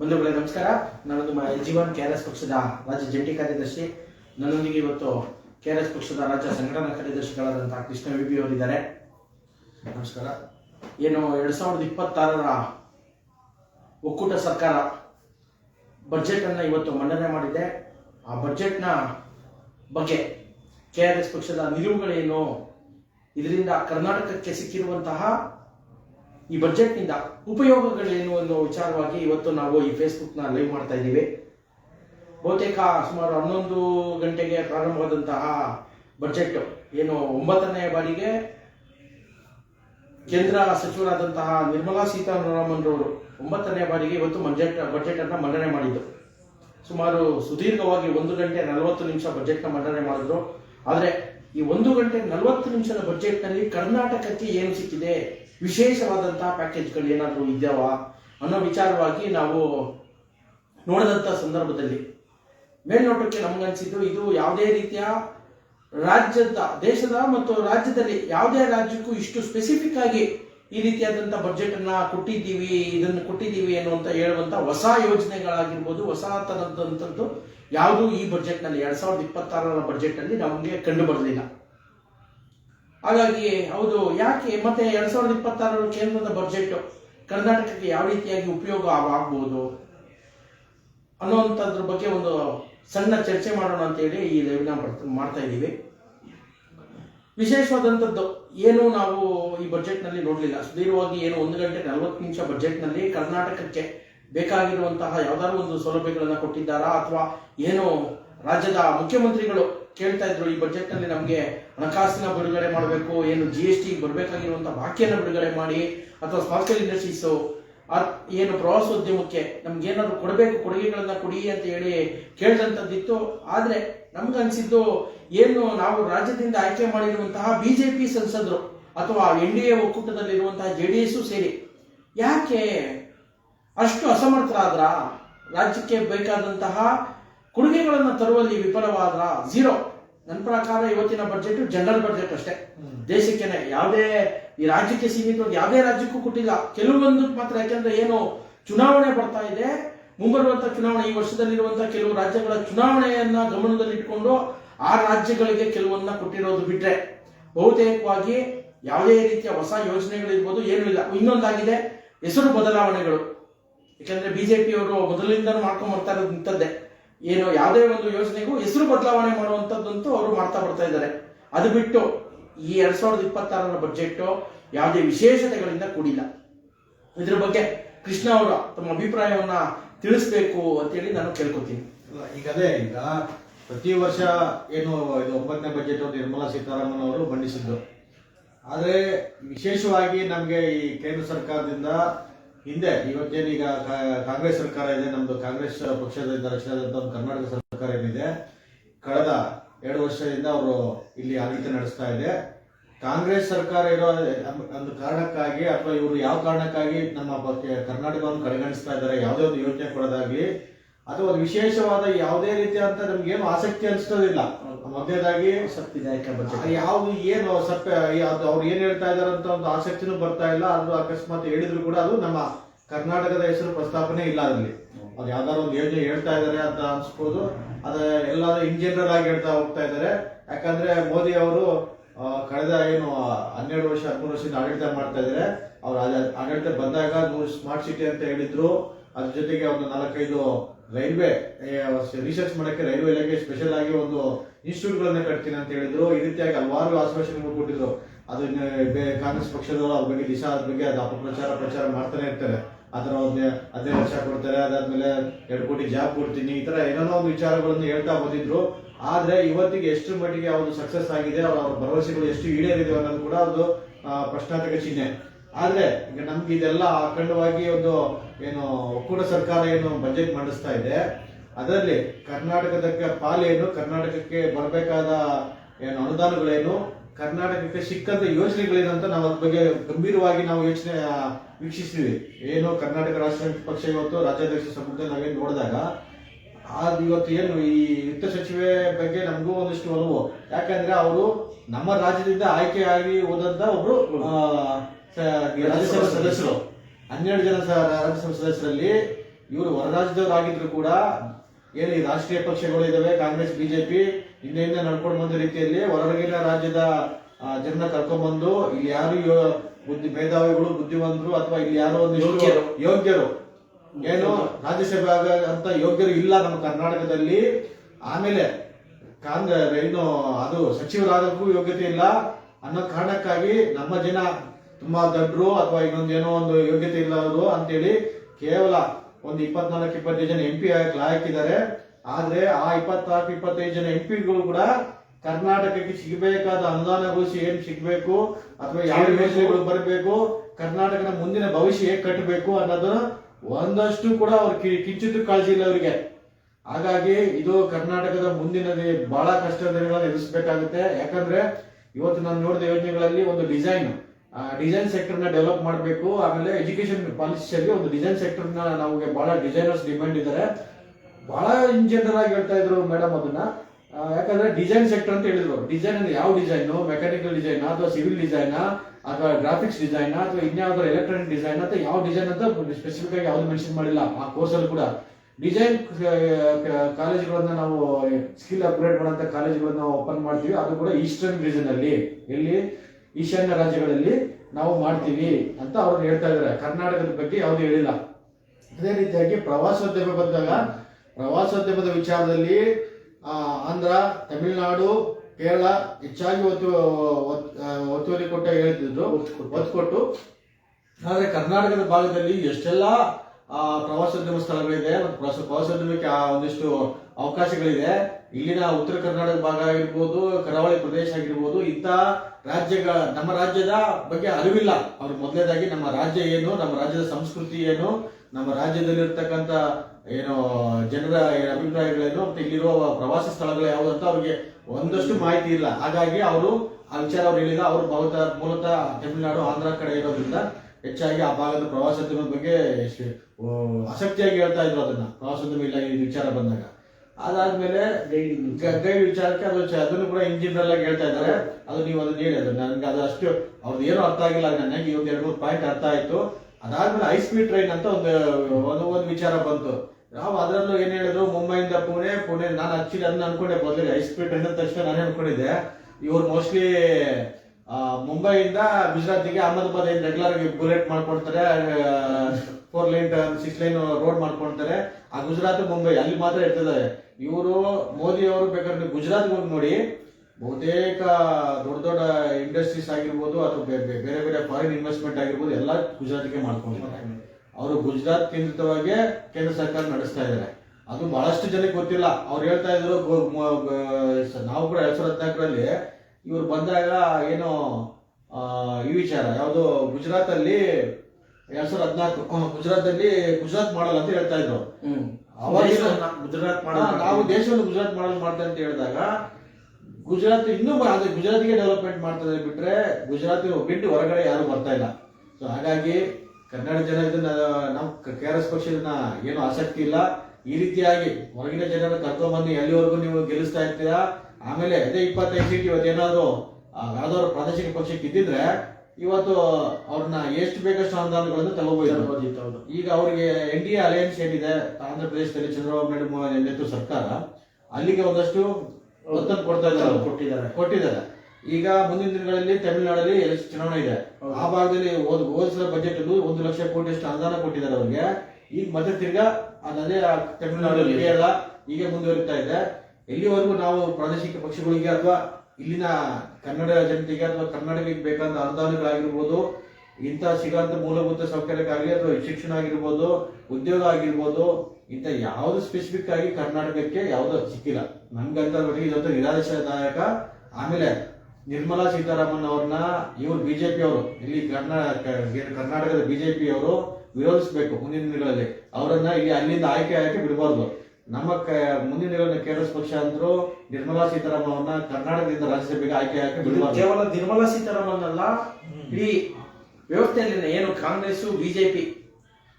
ಬಂಧುಗಳೇ ನಮಸ್ಕಾರ. ನಾನು ನಿಮ್ಮ ಜೀವನ್ ಕೆ ಆರ್ ಎಸ್ ಪಕ್ಷದ ರಾಜ್ಯ ಜಂಟಿ ಕಾರ್ಯದರ್ಶಿ. ನನ್ನೊಂದಿಗೆ ಇವತ್ತು ಕೆ ಆರ್ ಎಸ್ ಪಕ್ಷದ ರಾಜ್ಯ ಸಂಘಟನಾ ಕಾರ್ಯದರ್ಶಿಗಳಾದಂತಹ ಕೃಷ್ಣ ವಿಬಿ ಅವರಿದ್ದಾರೆ. ನಮಸ್ಕಾರ. ಏನು ಎರಡ್ ಸಾವಿರದ ಇಪ್ಪತ್ತಾರರ ಒಕ್ಕೂಟ ಸರ್ಕಾರ ಬಜೆಟ್ ಅನ್ನ ಇವತ್ತು ಮಂಡನೆ ಮಾಡಿದೆ. ಆ ಬಜೆಟ್ನ ಬಗ್ಗೆ ಕೆ ಆರ್ ಎಸ್ ಪಕ್ಷದ ನಿಲುವುಗಳೇನು ಇದರಿಂದ ಕರ್ನಾಟಕಕ್ಕೆ ಸಿಕ್ಕಿರುವಂತಹ ಈ ಬಜೆಟ್ನಿಂದ ಉಪಯೋಗಗಳೇನು ಅನ್ನೋ ವಿಚಾರವಾಗಿ ಇವತ್ತು ನಾವು ಈ ಫೇಸ್ಬುಕ್ನ ಲೈವ್ ಮಾಡ್ತಾ ಇದ್ದೀವಿ. ಬಹುತೇಕ ಸುಮಾರು ಹನ್ನೊಂದು ಗಂಟೆಗೆ ಪ್ರಾರಂಭವಾದಂತಹ ಬಜೆಟ್ ಏನು ಒಂಬತ್ತನೇ ಬಾರಿಗೆ ಕೇಂದ್ರ ಸಚಿವರಾದಂತಹ ನಿರ್ಮಲಾ ಸೀತಾರಾಮನ್ ರವರು ಒಂಬತ್ತನೇ ಬಾರಿಗೆ ಇವತ್ತು ಬಜೆಟ್ ಬಜೆಟ್ ಅನ್ನ ಮಂಡನೆ ಮಾಡಿದ್ದು. ಸುಮಾರು ಸುದೀರ್ಘವಾಗಿ ಒಂದು ಗಂಟೆ ನಲವತ್ತು ನಿಮಿಷ ಬಜೆಟ್ನ ಮಂಡನೆ ಮಾಡಿದ್ರು. ಆದರೆ ಈ ಒಂದು ಗಂಟೆ ನಲವತ್ತು ನಿಮಿಷದ ಬಜೆಟ್ನಲ್ಲಿ ಕರ್ನಾಟಕಕ್ಕೆ ಏನು ಸಿಕ್ಕಿದೆ? ವಿಶೇಷವಾದಂತಹ ಪ್ಯಾಕೇಜ್ಗಳು ಏನಾದರೂ ಇದ್ದಾವಾ ಅನ್ನೋ ವಿಚಾರವಾಗಿ ನಾವು ನೋಡಿದಂಥ ಸಂದರ್ಭದಲ್ಲಿ. ಮೇಲ್ನೋಟಕ್ಕೆ ನಮಗನ್ಸಿದ್ದು, ಇದು ಯಾವುದೇ ರೀತಿಯ ರಾಜ್ಯದ, ದೇಶದ ಮತ್ತು ರಾಜ್ಯದಲ್ಲಿ ಯಾವುದೇ ರಾಜ್ಯಕ್ಕೂ ಇಷ್ಟು ಸ್ಪೆಸಿಫಿಕ್ ಆಗಿ ಈ ರೀತಿಯಾದಂಥ ಬಜೆಟ್ ಅನ್ನ ಕೊಟ್ಟಿದ್ದೀವಿ, ಇದನ್ನು ಕೊಟ್ಟಿದ್ದೀವಿ ಅನ್ನುವಂತ ಹೇಳುವಂತ ಹೊಸ ಯೋಜನೆಗಳಾಗಿರ್ಬೋದು ಹೊಸತನದಂಥದ್ದು ಯಾವುದು ಈ ಬಜೆಟ್ನಲ್ಲಿ ಎರಡ್ ಸಾವಿರದ ಇಪ್ಪತ್ತಾರರ ಬಜೆಟ್ನಲ್ಲಿ ನಮಗೆ ಕಂಡು ಬರಲಿಲ್ಲ. ಹಾಗಾಗಿ ಹೌದು, ಯಾಕೆ ಮತ್ತೆ ಎರಡ್ ಸಾವಿರದ ಇಪ್ಪತ್ತಾರರ ಕೇಂದ್ರದ ಬಜೆಟ್ ಕರ್ನಾಟಕಕ್ಕೆ ಯಾವ ರೀತಿಯಾಗಿ ಉಪಯೋಗ ಆಗಬಹುದು ಅನ್ನುವಂಥದ್ರ ಬಗ್ಗೆ ಒಂದು ಸಣ್ಣ ಚರ್ಚೆ ಮಾಡೋಣ ಅಂತೇಳಿ ಈ ಲೈವ್ನ ಮಾಡ್ತಾ ಇದ್ದೀವಿ. ವಿಶೇಷವಾದಂಥದ್ದು, ಏನು ನಾವು ಈ ಬಜೆಟ್ನಲ್ಲಿ ನೋಡಲಿಲ್ಲ. ಸುದೀರ್ಘವಾಗಿ ಏನು ಒಂದು ಗಂಟೆ ನಲವತ್ತು ನಿಮಿಷ ಬಜೆಟ್ನಲ್ಲಿ ಕರ್ನಾಟಕಕ್ಕೆ ಬೇಕಾಗಿರುವಂತಹ ಯಾವ್ದಾದ್ರು ಒಂದು ಸೌಲಭ್ಯಗಳನ್ನ ಕೊಟ್ಟಿದ್ದಾರಾ? ಅಥವಾ ಏನು ರಾಜ್ಯದ ಮುಖ್ಯಮಂತ್ರಿಗಳು ಕೇಳ್ತಾ ಇದ್ರು, ಈ ಬಜೆಟ್ನಲ್ಲಿ ನಮಗೆ ಹಣಕಾಸಿನ ಬಿಡುಗಡೆ ಮಾಡಬೇಕು, ಏನು ಜಿ ಎಸ್ ಟಿ ಬರಬೇಕಾಗಿರುವಂತಹ ಬಾಕಿಯನ್ನು ಬಿಡುಗಡೆ ಮಾಡಿ, ಅಥವಾ ಸ್ಮಾರ್ಕಲ್ ಇಂಡಸ್ಟ್ರೀಸ್ ಏನು ಪ್ರವಾಸೋದ್ಯಮಕ್ಕೆ ನಮ್ಗೆ ಏನಾದ್ರು ಕೊಡಬೇಕು, ಕೊಡುಗೆಗಳನ್ನ ಕೊಡಿ ಅಂತ ಹೇಳಿ ಕೇಳಿದಂಥದ್ದಿತ್ತು ಆದ್ರೆ ನಮ್ಗೆ ಅನ್ಸಿದ್ದು ಏನು ನಾವು ರಾಜ್ಯದಿಂದ ಆಯ್ಕೆ ಮಾಡಿರುವಂತಹ ಬಿಜೆಪಿ ಸಂಸದರು, ಅಥವಾ ಎನ್ ಡಿ ಎ ಒಕ್ಕೂಟದಲ್ಲಿರುವಂತಹ ಜೆ ಡಿ ಎಸ್ ಸೇರಿ, ಯಾಕೆ ಅಷ್ಟು ಅಸಮರ್ಥರಾದ್ರ? ರಾಜ್ಯಕ್ಕೆ ಬೇಕಾದಂತಹ ಕೊಡುಗೆಗಳನ್ನು ತರುವಲ್ಲಿ ವಿಫಲವಾದ್ರ? ಝೀರೋ ನನ್ನ ಪ್ರಕಾರ ಇವತ್ತಿನ ಬಜೆಟ್ ಜನರಲ್ ಬಜೆಟ್ ಅಷ್ಟೇ. ದೇಶಕ್ಕೇನೆ ಯಾವುದೇ ಈ ರಾಜ್ಯಕ್ಕೆ ಸೀಮಿತವಾಗಿ ಯಾವುದೇ ರಾಜ್ಯಕ್ಕೂ ಕೊಟ್ಟಿಲ್ಲ. ಕೆಲವೊಂದು ಮಾತ್ರ ಯಾಕೆಂದ್ರೆ ಏನು ಚುನಾವಣೆ ಬರ್ತಾ ಇದೆ. ಮುಂಬರುವಂತಹ ಚುನಾವಣೆ ಈ ವರ್ಷದಲ್ಲಿರುವಂತಹ ಕೆಲವು ರಾಜ್ಯಗಳ ಚುನಾವಣೆಯನ್ನ ಗಮನದಲ್ಲಿಟ್ಟುಕೊಂಡು ಆ ರಾಜ್ಯಗಳಿಗೆ ಕೆಲವನ್ನ ಕೊಟ್ಟಿರೋದು ಬಿಟ್ರೆ ಬಹುತೇಕವಾಗಿ ಯಾವುದೇ ರೀತಿಯ ಹೊಸ ಯೋಜನೆಗಳಿರ್ಬೋದು ಏನೂ ಇಲ್ಲ. ಇನ್ನೊಂದಾಗಿದೆ ಹೆಸರು ಬದಲಾವಣೆಗಳು. ಯಾಕಂದ್ರೆ ಬಿಜೆಪಿಯವರು ಮೊದಲಿಂದ ಮಾಡ್ಕೊಂಡು ಬರ್ತಾ ಇರೋದು ಏನು ಯಾವುದೇ ಒಂದು ಯೋಜನೆಗೂ ಹೆಸರು ಬದಲಾವಣೆ ಮಾಡುವಂಥದ್ದಂತೂ ಅವರು ಮಾಡ್ತಾ ಬರ್ತಾ ಇದ್ದಾರೆ. ಅದು ಬಿಟ್ಟು ಈ ಎರಡ್ ಸಾವಿರದ ಇಪ್ಪತ್ತಾರರ ಬಜೆಟ್ ಯಾವುದೇ ವಿಶೇಷತೆಗಳಿಂದ ಕೂಡಿಲ್ಲ. ಇದ್ರ ಬಗ್ಗೆ ಕೃಷ್ಣ ಅವರ ತಮ್ಮ ಅಭಿಪ್ರಾಯವನ್ನ ತಿಳಿಸ್ಬೇಕು ಅಂತೇಳಿ ನಾನು ಕೇಳ್ಕೊತೀನಿ. ಅಲ್ಲ, ಈಗ ಅದೇ ಈಗ ಪ್ರತಿ ವರ್ಷ ಏನು ಇದು ಒಂಬತ್ತನೇ ಬಜೆಟ್ ನಿರ್ಮಲಾ ಸೀತಾರಾಮನ್ ಅವರು ಮಂಡಿಸಿದ್ದು. ಆದರೆ ವಿಶೇಷವಾಗಿ ನಮಗೆ ಈ ಕೇಂದ್ರ ಸರ್ಕಾರದಿಂದ ಹಿಂದೆ ಇವತ್ತೇನೀಗ ಕಾಂಗ್ರೆಸ್ ಸರ್ಕಾರ ಇದೆ, ನಮ್ದು ಕಾಂಗ್ರೆಸ್ ಪಕ್ಷದಿಂದ ರಚನೆಯಾದಂತಹ ಒಂದು ಕರ್ನಾಟಕ ಸರ್ಕಾರ ಏನಿದೆ, ಕಳೆದ ಎರಡು ವರ್ಷದಿಂದ ಅವರು ಇಲ್ಲಿ ಆಡಳಿತ ನಡೆಸ್ತಾ ಇದೆ. ಕಾಂಗ್ರೆಸ್ ಸರ್ಕಾರ ಇರೋ ಒಂದು ಕಾರಣಕ್ಕಾಗಿ ಅಥವಾ ಇವರು ಯಾವ ಕಾರಣಕ್ಕಾಗಿ ನಮ್ಮ ಬಗ್ಗೆ ಕರ್ನಾಟಕವನ್ನು ಕಡೆಗಣಿಸ್ತಾ ಇದ್ದಾರೆ, ಯಾವುದೇ ಒಂದು ಯೋಜನೆ ಕೊಡೋದಾಗ್ಲಿ ಅಥವಾ ಒಂದು ವಿಶೇಷವಾದ ಯಾವುದೇ ರೀತಿಯಾದಂತ ನಮ್ಗೇನು ಆಸಕ್ತಿ ಅನಿಸ್ತೋದಿಲ್ಲ ಮೊದಲನೇದಾಗಿ ಯಾವ್ದು ಏನು ಸಪ್ಪ ಅದು ಅವ್ರು ಏನ್ ಹೇಳ್ತಾ ಇದಾರೆ ಅಂತ ಒಂದು ಆಸಕ್ತಿನೂ ಬರ್ತಾ ಇಲ್ಲ. ಅದು ಅಕಸ್ಮಾತ್ ಹೇಳಿದ್ರು ಕೂಡ ಅದು ನಮ್ಮ ಕರ್ನಾಟಕದ ಹೆಸರು ಪ್ರಸ್ತಾಪನೆ ಇಲ್ಲ ಅದರಲ್ಲಿ. ಅದು ಯಾವ್ದಾದ್ರು ಒಂದು ಯೋಜನೆ ಹೇಳ್ತಾ ಇದಾರೆ ಅಂತ ಅನ್ಸ್ಬೋದು. ಅದ ಎಲ್ಲಾದ್ರೂ ಇನ್ ಜನರಲ್ ಆಗಿ ಹೇಳ್ತಾ ಹೋಗ್ತಾ ಇದಾರೆ. ಯಾಕಂದ್ರೆ ಮೋದಿ ಅವರು ಕಳೆದ ಏನು ಹನ್ನೆರಡು ವರ್ಷ ಹದಿಮೂರು ವರ್ಷದಿಂದ ಆಡಳಿತ ಮಾಡ್ತಾ ಇದಾರೆ. ಅವ್ರ ಆಡ- ಆಡಳಿತ ಬಂದಾಗ ನೂರು ಸ್ಮಾರ್ಟ್ ಸಿಟಿ ಅಂತ ಹೇಳಿದ್ರು. ಅದ್ರ ಜೊತೆಗೆ ಒಂದು ನಾಲ್ಕೈದು ರೈಲ್ವೆ ರಿಸರ್ಚ್ ಮಾಡಕ್ಕೆ ರೈಲ್ವೆ ಇಲಾಖೆ ಸ್ಪೆಷಲ್ ಆಗಿ ಒಂದು ಇನ್ಸ್ಟಿಟ್ಯೂಟ್ ಗಳನ್ನ ಕಟ್ತೀನಿ ಅಂತ ಹೇಳಿದ್ರು. ಈ ರೀತಿಯಾಗಿ ಹಲವಾರು ಆಶ್ವಾಸನೆಗಳು ಕೊಟ್ಟಿದ್ರು. ಅದು ಕಾಂಗ್ರೆಸ್ ಪಕ್ಷದವರು ಅದ್ರ ಬಗ್ಗೆ ದಿಶಾ ಅದ್ರ ಬಗ್ಗೆ ಅದು ಅಪಪ್ರಚಾರ, ಪ್ರಚಾರ ಮಾಡ್ತಾನೆ ಇರ್ತಾರೆ. ಅದರ ಒಂದು ಹದಿನೈದು ಲಕ್ಷ ಕೊಡ್ತಾರೆ. ಅದಾದ್ಮೇಲೆ ಎರಡು ಕೋಟಿ ಜಾಬ್ ಕೊಡ್ತೀನಿ. ಈ ತರ ಏನೇನೋ ಒಂದು ವಿಚಾರಗಳನ್ನು ಹೇಳ್ತಾ ಬಂದಿದ್ರು. ಆದ್ರೆ ಇವತ್ತಿಗೆ ಎಷ್ಟು ಮಟ್ಟಿಗೆ ಅವರು ಸಕ್ಸಸ್ ಆಗಿದೆ, ಅವ್ರ ಅವ್ರ ಭರವಸೆಗಳು ಎಷ್ಟು ಈಡೇರಿದೆ ಅನ್ನೋದು ಕೂಡ ಒಂದು ಪ್ರಶ್ನಾರ್ಥಕ ಚಿಹ್ನೆ. ಆದ್ರೆ ಈಗ ನಮ್ಗೆ ಇದೆಲ್ಲ ಅಖಂಡವಾಗಿ ಒಂದು ಏನು ಒಕ್ಕೂಟ ಸರ್ಕಾರ ಏನು ಬಜೆಟ್ ಮಂಡಿಸ್ತಾ ಇದೆ. ಅದರಲ್ಲಿ ಕರ್ನಾಟಕದ ಪಾಲೇನು, ಕರ್ನಾಟಕಕ್ಕೆ ಬರಬೇಕಾದ ಏನು ಅನುದಾನಗಳೇನು, ಕರ್ನಾಟಕಕ್ಕೆ ಸಿಕ್ಕಂತ ಯೋಜನೆಗಳೇನು ಅಂತ ನಾವು ಅದ್ರ ಬಗ್ಗೆ ಗಂಭೀರವಾಗಿ ನಾವು ಯೋಚನೆ ವೀಕ್ಷಿಸ್ತೀವಿ. ಏನು ಕರ್ನಾಟಕ ರಾಷ್ಟ್ರ ಪಕ್ಷ ಇವತ್ತು ರಾಜ್ಯಾಧ್ಯಕ್ಷ ಸಂಬಂಧ ನಾವೇನು ನೋಡಿದಾಗ ಅದು ಇವತ್ತು ಏನು ಈ ವಿತ್ತ ಸಚಿವೆ ಬಗ್ಗೆ ನಮಗೂ ಒಂದಿಷ್ಟು ಒಲವು ಯಾಕಂದ್ರೆ ಅವರು ನಮ್ಮ ರಾಜ್ಯದಿಂದ ಆಯ್ಕೆಯಾಗಿ ಹೋದಂತ ಒಬ್ರು ರಾಜ್ಯಸಭಾ ಸದಸ್ಯರು. ಹನ್ನೆರಡು ಜನ ರಾಜ್ಯಸಭಾ ಸದಸ್ಯರಲ್ಲಿ ಇವರು ಹೊರ ರಾಜ್ಯದವರಾಗಿದ್ರು ಕೂಡ ಏನು ಈ ರಾಷ್ಟ್ರೀಯ ಪಕ್ಷಗಳು ಇದಾವೆ ಕಾಂಗ್ರೆಸ್ ಬಿಜೆಪಿ ಹಿಂದೆಯಿಂದ ನಡ್ಕೊಂಡು ಬಂದ ರೀತಿಯಲ್ಲಿ ಹೊರಗಿನ ರಾಜ್ಯದ ಜನ ಜನನ ಕರ್ಕೊಂಡ್ಬಂದು ಇಲ್ಲಿ ಯಾರು ಬುದ್ಧಿ ಮೇಧಾವಿಗಳು ಬುದ್ಧಿವಂತರು ಅಥವಾ ಇಲ್ಲಿ ಯಾರು ಒಂದು ಯೋಗ್ಯರು. ಯೋಗ್ಯರು. ಏನು? ರಾಜ್ಯಸಭೆ ಆಗ- ಅಂತ ಯೋಗ್ಯರು ಇಲ್ಲ ನಮ್ಮ ಕರ್ನಾಟಕದಲ್ಲಿ. ಆಮೇಲೆ ಕಾಂಗ್ರೆಸ್ ಏನು ಅದು ಸಚಿವರಾಗಕ್ಕೂ ಯೋಗ್ಯತೆ ಇಲ್ಲ. ಅನ್ನೋ ಕಾರಣಕ್ಕಾಗಿ ನಮ್ಮ ಜನ ತುಂಬಾ ದೊಡ್ಡರು ಅಥವಾ ಇನ್ನೊಂದು ಏನೋ ಒಂದು ಯೋಗ್ಯತೆ ಇಲ್ಲ ಅವರು ಅಂತೇಳಿ ಕೇವಲ ಒಂದು ಇಪ್ಪತ್ನಾಲ್ಕು ಇಪ್ಪತ್ತೈದು ಜನ ಎಂ ಪಿ ಹಾಕಿದ್ದಾರೆ ಆದ್ರೆ ಆ ಇಪ್ಪತ್ನಾಲ್ಕು ಇಪ್ಪತ್ತೈದು ಜನ ಎಂ ಪಿಗಳು ಕೂಡ ಕರ್ನಾಟಕಕ್ಕೆ ಸಿಗಬೇಕಾದ ಅನುದಾನಗೊಳಿಸಿ ಏನ್ ಸಿಗ್ಬೇಕು ಅಥವಾ ಯಾವ ಯೋಜನೆಗಳು ಬರಬೇಕು ಕರ್ನಾಟಕದ ಮುಂದಿನ ಭವಿಷ್ಯ ಹೇಗೆ ಕಟ್ಟಬೇಕು ಅನ್ನೋದು ಒಂದಷ್ಟು ಕೂಡ ಅವ್ರು ಕಿಂಚಿತ್ತೂ ಕಾಳಜಿ ಇಲ್ಲ ಅವರಿಗೆ. ಹಾಗಾಗಿ ಇದು ಕರ್ನಾಟಕದ ಮುಂದಿನ ಬಹಳ ಕಷ್ಟದ ದಿನಗಳನ್ನು ಎದುರಿಸಬೇಕಾಗುತ್ತೆ. ಯಾಕಂದ್ರೆ ಇವತ್ತು ನಾನು ನೋಡಿದ ಯೋಜನೆಗಳಲ್ಲಿ ಒಂದು ಡಿಸೈನ್ ಡಿಸೈನ್ ಸೆಕ್ಟರ್ನ ಡೆವಲಪ್ ಮಾಡಬೇಕು. ಆಮೇಲೆ ಎಜುಕೇಶನ್ ಪಾಲಿಸಿಯಲ್ಲಿ ಒಂದು ಡಿಸೈನ್ ಸೆಕ್ಟರ್ನ ನಮಗೆ ಬಹಳ ಡಿಸೈನರ್ಸ್ ಡಿಮ್ಯಾಂಡ್ ಇದ್ದಾರೆ. ಬಹಳ ಇಂಜಿನಿಯರ್ ಆಗಿ ಹೇಳ್ತಾ ಇದ್ರು ಮೇಡಮ್ ಅದನ್ನ. ಯಾಕಂದ್ರೆ ಡಿಸೈನ್ ಸೆಕ್ಟರ್ ಅಂತ ಹೇಳಿದ್ರು ಡಿಸೈನ್ ಅಂದ್ರೆ ಯಾವ ಡಿಸೈನ್? ಮೆಕ್ಯಾನಿಕಲ್ ಡಿಸೈನ್ ಅಥವಾ ಸಿವಿಲ್ ಡಿಸೈನ್ ಅಥವಾ ಗ್ರಾಫಿಕ್ಸ್ ಡಿಸೈನ್ ಅಥವಾ ಇನ್ಯಾವುದೋ ಎಲೆಕ್ಟ್ರಾನಿಕ್ ಡಿಸೈನ್ ಅಂತ ಯಾವ ಡಿಸೈನ್ ಅಂತ ಸ್ಪೆಸಿಫಿಕ್ ಆಗಿ ಯಾವ್ದು ಮೆನ್ಷನ್ ಮಾಡಿಲ್ಲ ಆ ಕೋರ್ಸ್ ಅಲ್ಲಿ ಕೂಡ. ಡಿಸೈನ್ ಕಾಲೇಜ್ಗಳನ್ನ ನಾವು ಸ್ಕಿಲ್ ಅಪ್ಗ್ರೇಡ್ ಮಾಡುವಂತ ಕಾಲೇಜ್ಗಳನ್ನ ಓಪನ್ ಮಾಡ್ತೀವಿ. ಅದು ಕೂಡ ಈಸ್ಟರ್ನ್ ರೀಜನ್ ಅಲ್ಲಿ. ಎಲ್ಲಿ ಈಶಾನ್ಯ ರಾಜ್ಯಗಳಲ್ಲಿ ನಾವು ಮಾಡ್ತೀವಿ ಅಂತ ಅವ್ರು ಹೇಳ್ತಾ ಇದ್ದಾರೆ. ಕರ್ನಾಟಕದ ಬಗ್ಗೆ ಯಾವ್ದು ಹೇಳಿಲ್ಲ. ಅದೇ ರೀತಿಯಾಗಿ ಪ್ರವಾಸೋದ್ಯಮ ಬಂದಾಗ ಪ್ರವಾಸೋದ್ಯಮದ ವಿಚಾರದಲ್ಲಿ ಆ, ಆಂಧ್ರ ತಮಿಳುನಾಡು ಕೇರಳ ಹೆಚ್ಚಾಗಿ ಒತ್ತು ಒತ್ತುವರಿ ಕೊಟ್ಟ ಹೇಳ್ತಿದ್ರು ಒತ್ತು ಕೊಟ್ಟು ಆದರೆ ಕರ್ನಾಟಕದ ಭಾಗದಲ್ಲಿ ಎಷ್ಟೆಲ್ಲ ಪ್ರವಾಸೋದ್ಯಮ ಸ್ಥಳಗಳಿದೆ ಮತ್ತು ಪ್ರವಾಸ- ಪ್ರವಾಸೋದ್ಯಮಕ್ಕೆ ಆ ಒಂದಿಷ್ಟು ಅವಕಾಶಗಳಿದೆ. ಇಲ್ಲಿನ ಉತ್ತರ ಕರ್ನಾಟಕ ಭಾಗ ಆಗಿರ್ಬೋದು, ಕರಾವಳಿ ಪ್ರದೇಶ ಆಗಿರ್ಬೋದು, ಇಂಥ ರಾಜ್ಯಗಳ, ನಮ್ಮ ರಾಜ್ಯದ ಬಗ್ಗೆ ಅರಿವಿಲ್ಲ. ಅವ್ರು ಮೊದಲನೇದಾಗಿ ನಮ್ಮ ರಾಜ್ಯ ಏನು, ನಮ್ಮ ರಾಜ್ಯದ ಸಂಸ್ಕೃತಿ ಏನು, ನಮ್ಮ ರಾಜ್ಯದಲ್ಲಿರ್ತಕ್ಕಂಥ ಏನು ಜನರ ಅಭಿಪ್ರಾಯಗಳೇನು, ಮತ್ತೆ ಇಲ್ಲಿರುವ ಪ್ರವಾಸ ಸ್ಥಳಗಳು ಯಾವುದು ಅಂತ ಅವ್ರಿಗೆ ಒಂದಷ್ಟು ಮಾಹಿತಿ ಇಲ್ಲ. ಹಾಗಾಗಿ ಅವರು, ಆ ವಿಚಾರ ಅವ್ರು ಹೇಳಿಲ್ಲ. ಅವರು ಬಹುತಃ ಮೂಲತಃ ತಮಿಳುನಾಡು, ಆಂಧ್ರ ಕಡೆ ಇರೋದ್ರಿಂದ ಹೆಚ್ಚಾಗಿ ಆ ಭಾಗದ ಪ್ರವಾಸೋದ್ಯಮದ ಬಗ್ಗೆ ಆಸಕ್ತಿಯಾಗಿ ಹೇಳ್ತಾ ಇದ್ರು ಅದನ್ನ. ಪ್ರವಾಸೋದ್ಯಮ ಇಲ್ಲ, ಈ ವಿಚಾರ ಬಂದಾಗ. ಅದಾದ್ಮೇಲೆ ಗೈಡ್ ವಿಚಾರಕ್ಕೆ ಅದು ಅದನ್ನು ಕೂಡ ಇಂಜಿನಿಯರ್ ಎಲ್ಲ ಹೇಳ್ತಾ ಇದ್ದಾರೆ. ಅದು ನೀವು ಅದನ್ನ ಹೇಳಿ ಅದು ನನ್ಗೆ ಅದು ಅಷ್ಟು ಅವ್ರದ್ದು ಏನು ಅರ್ಥ ಆಗಿಲ್ಲ ನನಗೆ ಒಂದು ಎರಡು, ಮೂರು ಪಾಯಿಂಟ್ ಅರ್ಥ ಆಯ್ತು. ಅದಾದ್ಮೇಲೆ ಐ ಸ್ಪೀಡ್ ಟ್ರೈನ್ ಅಂತ ಒಂದು ಒಂದು ಒಂದು ವಿಚಾರ ಬಂತು. ನಾವು ಅದರಲ್ಲೂ ಏನ್ ಹೇಳಿದ್ರು, ಮುಂಬೈಯಿಂದ ಪುಣೆ ಪುಣೆ, ನಾನು ಆಕ್ಚುಲಿ ಅದನ್ನ ಅನ್ಕೊಂಡೆ ಮೊದಲಿಗೆ ಐ ಸ್ಪೀಡ್ ಟ್ರೈನ್ ಅಂತ ತಕ್ಷಣ ನಾನು ಅನ್ಕೊಂಡಿದ್ದೆ. ಇವ್ರು ಮೋಸ್ಟ್ಲಿ ಮುಂಬೈಯಿಂದ ಗುಜರಾತಿಗೆ ಅಹಮದಾಬಾದ್ ಏನ್ ರೆಗ್ಯುಲರ್ ಆಗಿ ಬುಲೆಟ್ ಮಾಡ್ಕೊಳ್ತಾರೆ four line six line road ಮಾಡ್ಕೊಳ್ತಾರೆ ಆ ಗುಜರಾತ್, ಮುಂಬೈ ಅಲ್ಲಿ ಮಾತ್ರ ಇರ್ತಿದ್ದಾರೆ ಇವರು, ಮೋದಿ ಅವರು ಬೇಕಾದ್ರೆ ಗುಜರಾತ್ ಹೋಗಿ ನೋಡಿ. ಬಹುತೇಕ ದೊಡ್ಡ ದೊಡ್ಡ ಇಂಡಸ್ಟ್ರೀಸ್ ಆಗಿರ್ಬೋದು ಅಥವಾ ಬೇರೆ ಬೇರೆ ಫಾರಿನ್ ಇನ್ವೆಸ್ಟ್ಮೆಂಟ್ ಆಗಿರ್ಬೋದು ಎಲ್ಲ ಗುಜರಾತ್ಗೆ ಮಾಡ್ಕೊಂಡಿದ್ದಾರೆ. ಅವರು ಗುಜರಾತ್ ಕೇಂದ್ರಿತವಾಗಿ ಕೇಂದ್ರ ಸರ್ಕಾರ ನಡೆಸ್ತಾ ಇದ್ದಾರೆ. ಅದು ಬಹಳಷ್ಟು ಜನಕ್ಕೆ ಗೊತ್ತಿಲ್ಲ. ಅವ್ರು ಹೇಳ್ತಾ ಇದ್ರು ನಾವು ಕೂಡ ಎರಡ್ ಸಾವಿರದ ಹದಿನಾಲ್ಕರಲ್ಲಿ ಇವ್ರು ಬಂದಾಗ ಏನು ಈ ವಿಚಾರ. ಯಾವುದು ಗುಜರಾತ್ ಅಲ್ಲಿ ಎರಡ್ ಸಾವಿರದ ಹದಿನಾಲ್ಕು ಗುಜರಾತ್ ಅಲ್ಲಿ ಗುಜರಾತ್ ಮಾಡಲ್ ಅಂತ ಹೇಳ್ತಾ ಇದ್ರು. ಗುಜರಾತ್ ನಾವು ದೇಶವನ್ನು ಗುಜರಾತ್ ಮಾಡಲ್ ಮಾಡ್ತಾ ಅಂತ ಹೇಳಿದಾಗ ಗುಜರಾತ್ ಇನ್ನೂ ಅದೇ ಗುಜರಾತಿಗೆ ಡೆವಲಪ್ಮೆಂಟ್ ಮಾಡ್ತಾರೆ ಬಿಟ್ರೆ ಗುಜರಾತ್ ಬಿಟ್ಟು ಹೊರಗಡೆ ಯಾರು ಬರ್ತಾ ಇಲ್ಲ. ಸೊ ಹಾಗಾಗಿ ಕನ್ನಡ ಜನ ಇದನ್ನ ನಾವು ಕೆ ಆರ್ ಎಸ್ ಪಕ್ಷ ಇದನ್ನ ಏನು ಆಸಕ್ತಿ ಇಲ್ಲ. ಈ ರೀತಿಯಾಗಿ ಹೊರಗಿನ ಜನರ ಕರ್ಕೊಂಡ್ಬಂದು ಎಲ್ಲಿವರೆಗೂ ನೀವು ಗೆಲ್ಲಿಸ್ತಾ ಇರ್ತೀರಾ? ಆಮೇಲೆ ಅದೇ ಇಪ್ಪತ್ತೈದು ಸೀಟ್ ಇವತ್ತು ಏನಾದ್ರು ಯಾವ್ದಾದ್ರು ಪ್ರಾದೇಶಿಕ ಪಕ್ಷಕ್ಕೆ ಇದ್ದಿದ್ರೆ ಇವತ್ತು ಅವ್ರನ್ನ ಎಷ್ಟು ಬೇಕಷ್ಟು ಅನುದಾನಗಳನ್ನು ತಗೋಬಹುದು ಈಗ ಅವರಿಗೆ ಎನ್ ಡಿ ಎ ಅಲಯನ್ಸ್ ಏನಿದೆ ಆಂಧ್ರ ಪ್ರದೇಶದಲ್ಲಿ ಚಂದ್ರಬಾಬು ನಾಯ್ಡು ನೇತೃತ್ವ ಸರ್ಕಾರ ಅಲ್ಲಿಗೆ ಒಂದಷ್ಟು ಒತ್ತನ್ನು ಕೊಡ್ತಾ ಇದ್ದಾರೆ. ಕೊಟ್ಟಿದ್ದಾರೆ. ಕೊಟ್ಟಿದ್ದಾರೆ. ಈಗ ಮುಂದಿನ ದಿನಗಳಲ್ಲಿ ತಮಿಳುನಾಡಲ್ಲಿ ಎಲೆಕ್ಷನ್ ಚುನಾವಣೆ ಇದೆ. ಆ ಭಾಗದಲ್ಲಿ ಓದ್ ಹೋದ ಬಜೆಟ್ ಅಲ್ಲಿ ಒಂದು ಲಕ್ಷ ಕೋಟಿಯಷ್ಟು ಅನುದಾನ ಕೊಟ್ಟಿದ್ದಾರೆ ಅವ್ರಿಗೆ. ಈಗ ಮತ್ತೆ ತಿರ್ಗಾ ಅದೇ ತಮಿಳುನಾಡಲ್ಲಿ. ಕೇರಳ ಹೀಗೆ ಮುಂದುವರಿತಾ ಇದೆ. ಎಲ್ಲಿವರೆಗೂ ನಾವು ಪ್ರಾದೇಶಿಕ ಪಕ್ಷಗಳಿಗೆ ಅಥವಾ ಇಲ್ಲಿನ ಕನ್ನಡ ಜನತೆಗೆ ಅಥವಾ ಕರ್ನಾಟಕಕ್ಕೆ ಬೇಕಾದ ಅನುದಾನಗಳಾಗಿರ್ಬೋದು, ಇಂಥ ಸಿಗೋಂಥ ಮೂಲಭೂತ ಸೌಕರ್ಯಕ್ಕಾಗಲಿ ಅಥವಾ ಶಿಕ್ಷಣ ಆಗಿರ್ಬೋದು, ಉದ್ಯೋಗ ಆಗಿರ್ಬೋದು, ಇಂಥ ಯಾವುದು ಸ್ಪೆಸಿಫಿಕ್ ಆಗಿ ಕರ್ನಾಟಕಕ್ಕೆ ಯಾವುದು ಸಿಕ್ಕಿಲ್ಲ. ನಮ್ಗಂತ ಇದೊಂದು ನಿರಾಶಾದಾಯಕ. ಆಮೇಲೆ ನಿರ್ಮಲಾ ಸೀತಾರಾಮನ್ ಅವ್ರನ್ನ ಇವರು ಬಿಜೆಪಿ ಅವರು, ಇಲ್ಲಿ ಕರ್ನಾಟಕ ಕರ್ನಾಟಕದ ಬಿಜೆಪಿ ಅವರು ವಿರೋಧಿಸಬೇಕು ಮುಂದಿನ ದಿನಗಳಲ್ಲಿ. ಅವರನ್ನ ಇಲ್ಲಿ ಅಲ್ಲಿಂದ ಆಯ್ಕೆ ಆಯ್ಕೆ ಬಿಡಬಾರ್ದು. ನಮ್ಮ ಮುಂದಿನ ಕೇಂದ್ರ ಪಕ್ಷ ಅಂದ್ರು ನಿರ್ಮಲಾ ಸೀತಾರಾಮನ್ ಅವ್ರನ್ನ ಕರ್ನಾಟಕದಿಂದ ರಾಜ್ಯಸಭೆಗೆ ಆಯ್ಕೆ ಆಯ್ಕೆ ಇದು ಕೇವಲ ನಿರ್ಮಲಾ ಸೀತಾರಾಮನ್ ಅಲ್ಲ ಇಡೀ ವ್ಯವಸ್ಥೆಯಲ್ಲಿ ಏನು ಕಾಂಗ್ರೆಸ್ ಬಿಜೆಪಿ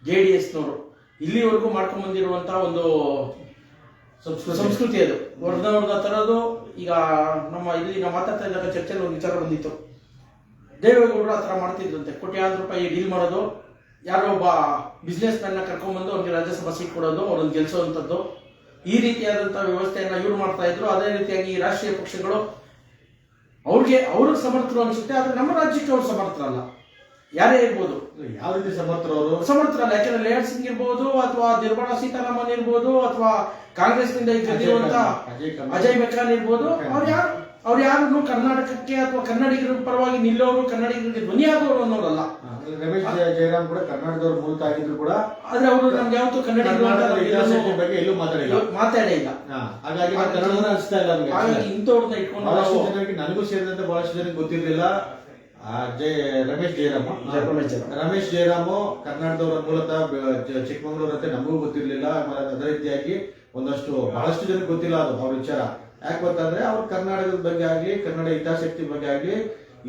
ಜೆ ಡಿ ಎಸ್ನವರು ಇಲ್ಲಿವರೆಗೂ ಮಾಡ್ಕೊಂಡ್ ಬಂದಿರುವಂತಹ ಒಂದು ಸಂಸ್ಕೃತಿ. ಅದು. ವರ್ಧ ಹೊಡೆದ ತರೋದು ಈಗ ನಮ್ಮ ಇಲ್ಲಿ ನಾವು ಮಾತಾಡ್ತಾ ಇದ್ದಾಗ ಚರ್ಚೆಯಲ್ಲಿ ಒಂದು ವಿಚಾರ ಬಂದಿತ್ತು. ದೇವೇಗೌಡರು ಆ ಥರ ಮಾಡ್ತಿದ್ರಂತೆ. ಕೋಟ್ಯಾಂತರ ರೂಪಾಯಿ ಡೀಲ್ ಮಾಡೋದು ಯಾರೋ ಒಬ್ಬ ಬಿಸ್ನೆಸ್ ಮ್ಯಾನ್ನ ಕರ್ಕೊಂಡ್ಬಂದು ಅವ್ರಿಗೆ ರಾಜ್ಯಸಭಾ ಸೀಟ್ ಕೊಡೋದು ಅವ್ರನ್ನ ಗೆಲ್ಸೋವಂಥದ್ದು. ಈ ರೀತಿಯಾದಂಥ ವ್ಯವಸ್ಥೆಯನ್ನು ಇವ್ರು ಮಾಡ್ತಾ ಇದ್ರು. ಅದೇ ರೀತಿಯಾಗಿ ಈ ರಾಷ್ಟ್ರೀಯ ಪಕ್ಷಗಳು ಅವ್ರಿಗೆ ಅವ್ರಿಗೆ ಸಮರ್ಥರು ಅನ್ಸುತ್ತೆ ಆದರೆ ನಮ್ಮ ರಾಜ್ಯಕ್ಕೆ ಅವ್ರು ಸಮರ್ಥರಲ್ಲ. ಯಾರೇ ಇರ್ಬೋದು. ಯಾವ ರೀತಿ ಸಮರ್ಥರು ಅವರು? ಸಮರ್ಥರಲ್ಲ. ಯಾಕಂದ್ರೆ ಲೇಯರ್ ಸಿಂಗ್ ಇರ್ಬೋದು ಅಥವಾ ನಿರ್ಮಲಾ ಸೀತಾರಾಮನ್ ಇರ್ಬೋದು ಅಥವಾ ಕಾಂಗ್ರೆಸ್ನಿಂದ ಈಗ ಗೆದ್ದಿರುವಂತ ಅಜಯ್ ಮೆಕ್ರಾನ್ ಇರ್ಬೋದು. ಅವ್ರು ಯಾರು? ಅವ್ರು ಯಾರು ಕರ್ನಾಟಕಕ್ಕೆ ಅಥವಾ ಕನ್ನಡಿಗರ ಪರವಾಗಿ ನಿಲ್ಲೋರು ಕನ್ನಡಿಗರಿಗೆ ಧ್ವನಿಯಾಗೋರು ಅನ್ನೋರಲ್ಲ. ರಮೇಶ್ ಜಯ- ಜಯರಾಮ್ ಕೂಡ ಕರ್ನಾಟಕದವ್ರು ಮೂಲಕ ಆಗಿದ್ರು ಕೂಡ ಆದ್ರೆ ಅವರು ನಮ್ಗೆ ಯಾವತ್ತು ಕನ್ನಡಿಗರು ಬಗ್ಗೆ ಎಲ್ಲೂ ಮಾತಾಡಿಲ್ಲ. ಮಾತಾಡೇ ಇಲ್ಲ. ಹಾಗಾಗಿ ಕನ್ನಡ ಕನ್ನಡನ ಅನಿಸ್ತಾ ಇಲ್ಲ ನಮ್ಗೆ. ಹಾಗಾಗಿ ಇಂಥವ್ರನ್ನ ಇಟ್ಕೊಂಡು ಬಹಳಷ್ಟು ಜನರಿಗೆ ನನಗೂ ಸೇರಿದಂತೆ ಬಹಳಷ್ಟು ಜನಕ್ಕೆ ಗೊತ್ತಿರಲಿಲ್ಲ. ಜಯ ರಮೇಶ್ ಜಯರಾಮ್. ರಮೇಶ್ ಜಯರಾಮ್. ಕರ್ನಾಟಕದವರ ಮೂಲತಃ ಚಿಕ್ಕಮಗಳೂರು ಅಂತ ನಮಗೂ ಗೊತ್ತಿರಲಿಲ್ಲ. ಆಮೇಲೆ ಅದೇ ರೀತಿಯಾಗಿ ಒಂದಷ್ಟು ಬಹಳಷ್ಟು ಜನಕ್ಕೆ ಗೊತ್ತಿಲ್ಲ ಅದು ಅವ್ರ ವಿಚಾರ. ಯಾಕೆ ಗೊತ್ತಂದ್ರೆ ಅವ್ರು ಕರ್ನಾಟಕದ ಬಗ್ಗೆ ಆಗ್ಲಿ ಕನ್ನಡ ಹಿತಾಸಕ್ತಿ ಬಗ್ಗೆ ಆಗ್ಲಿ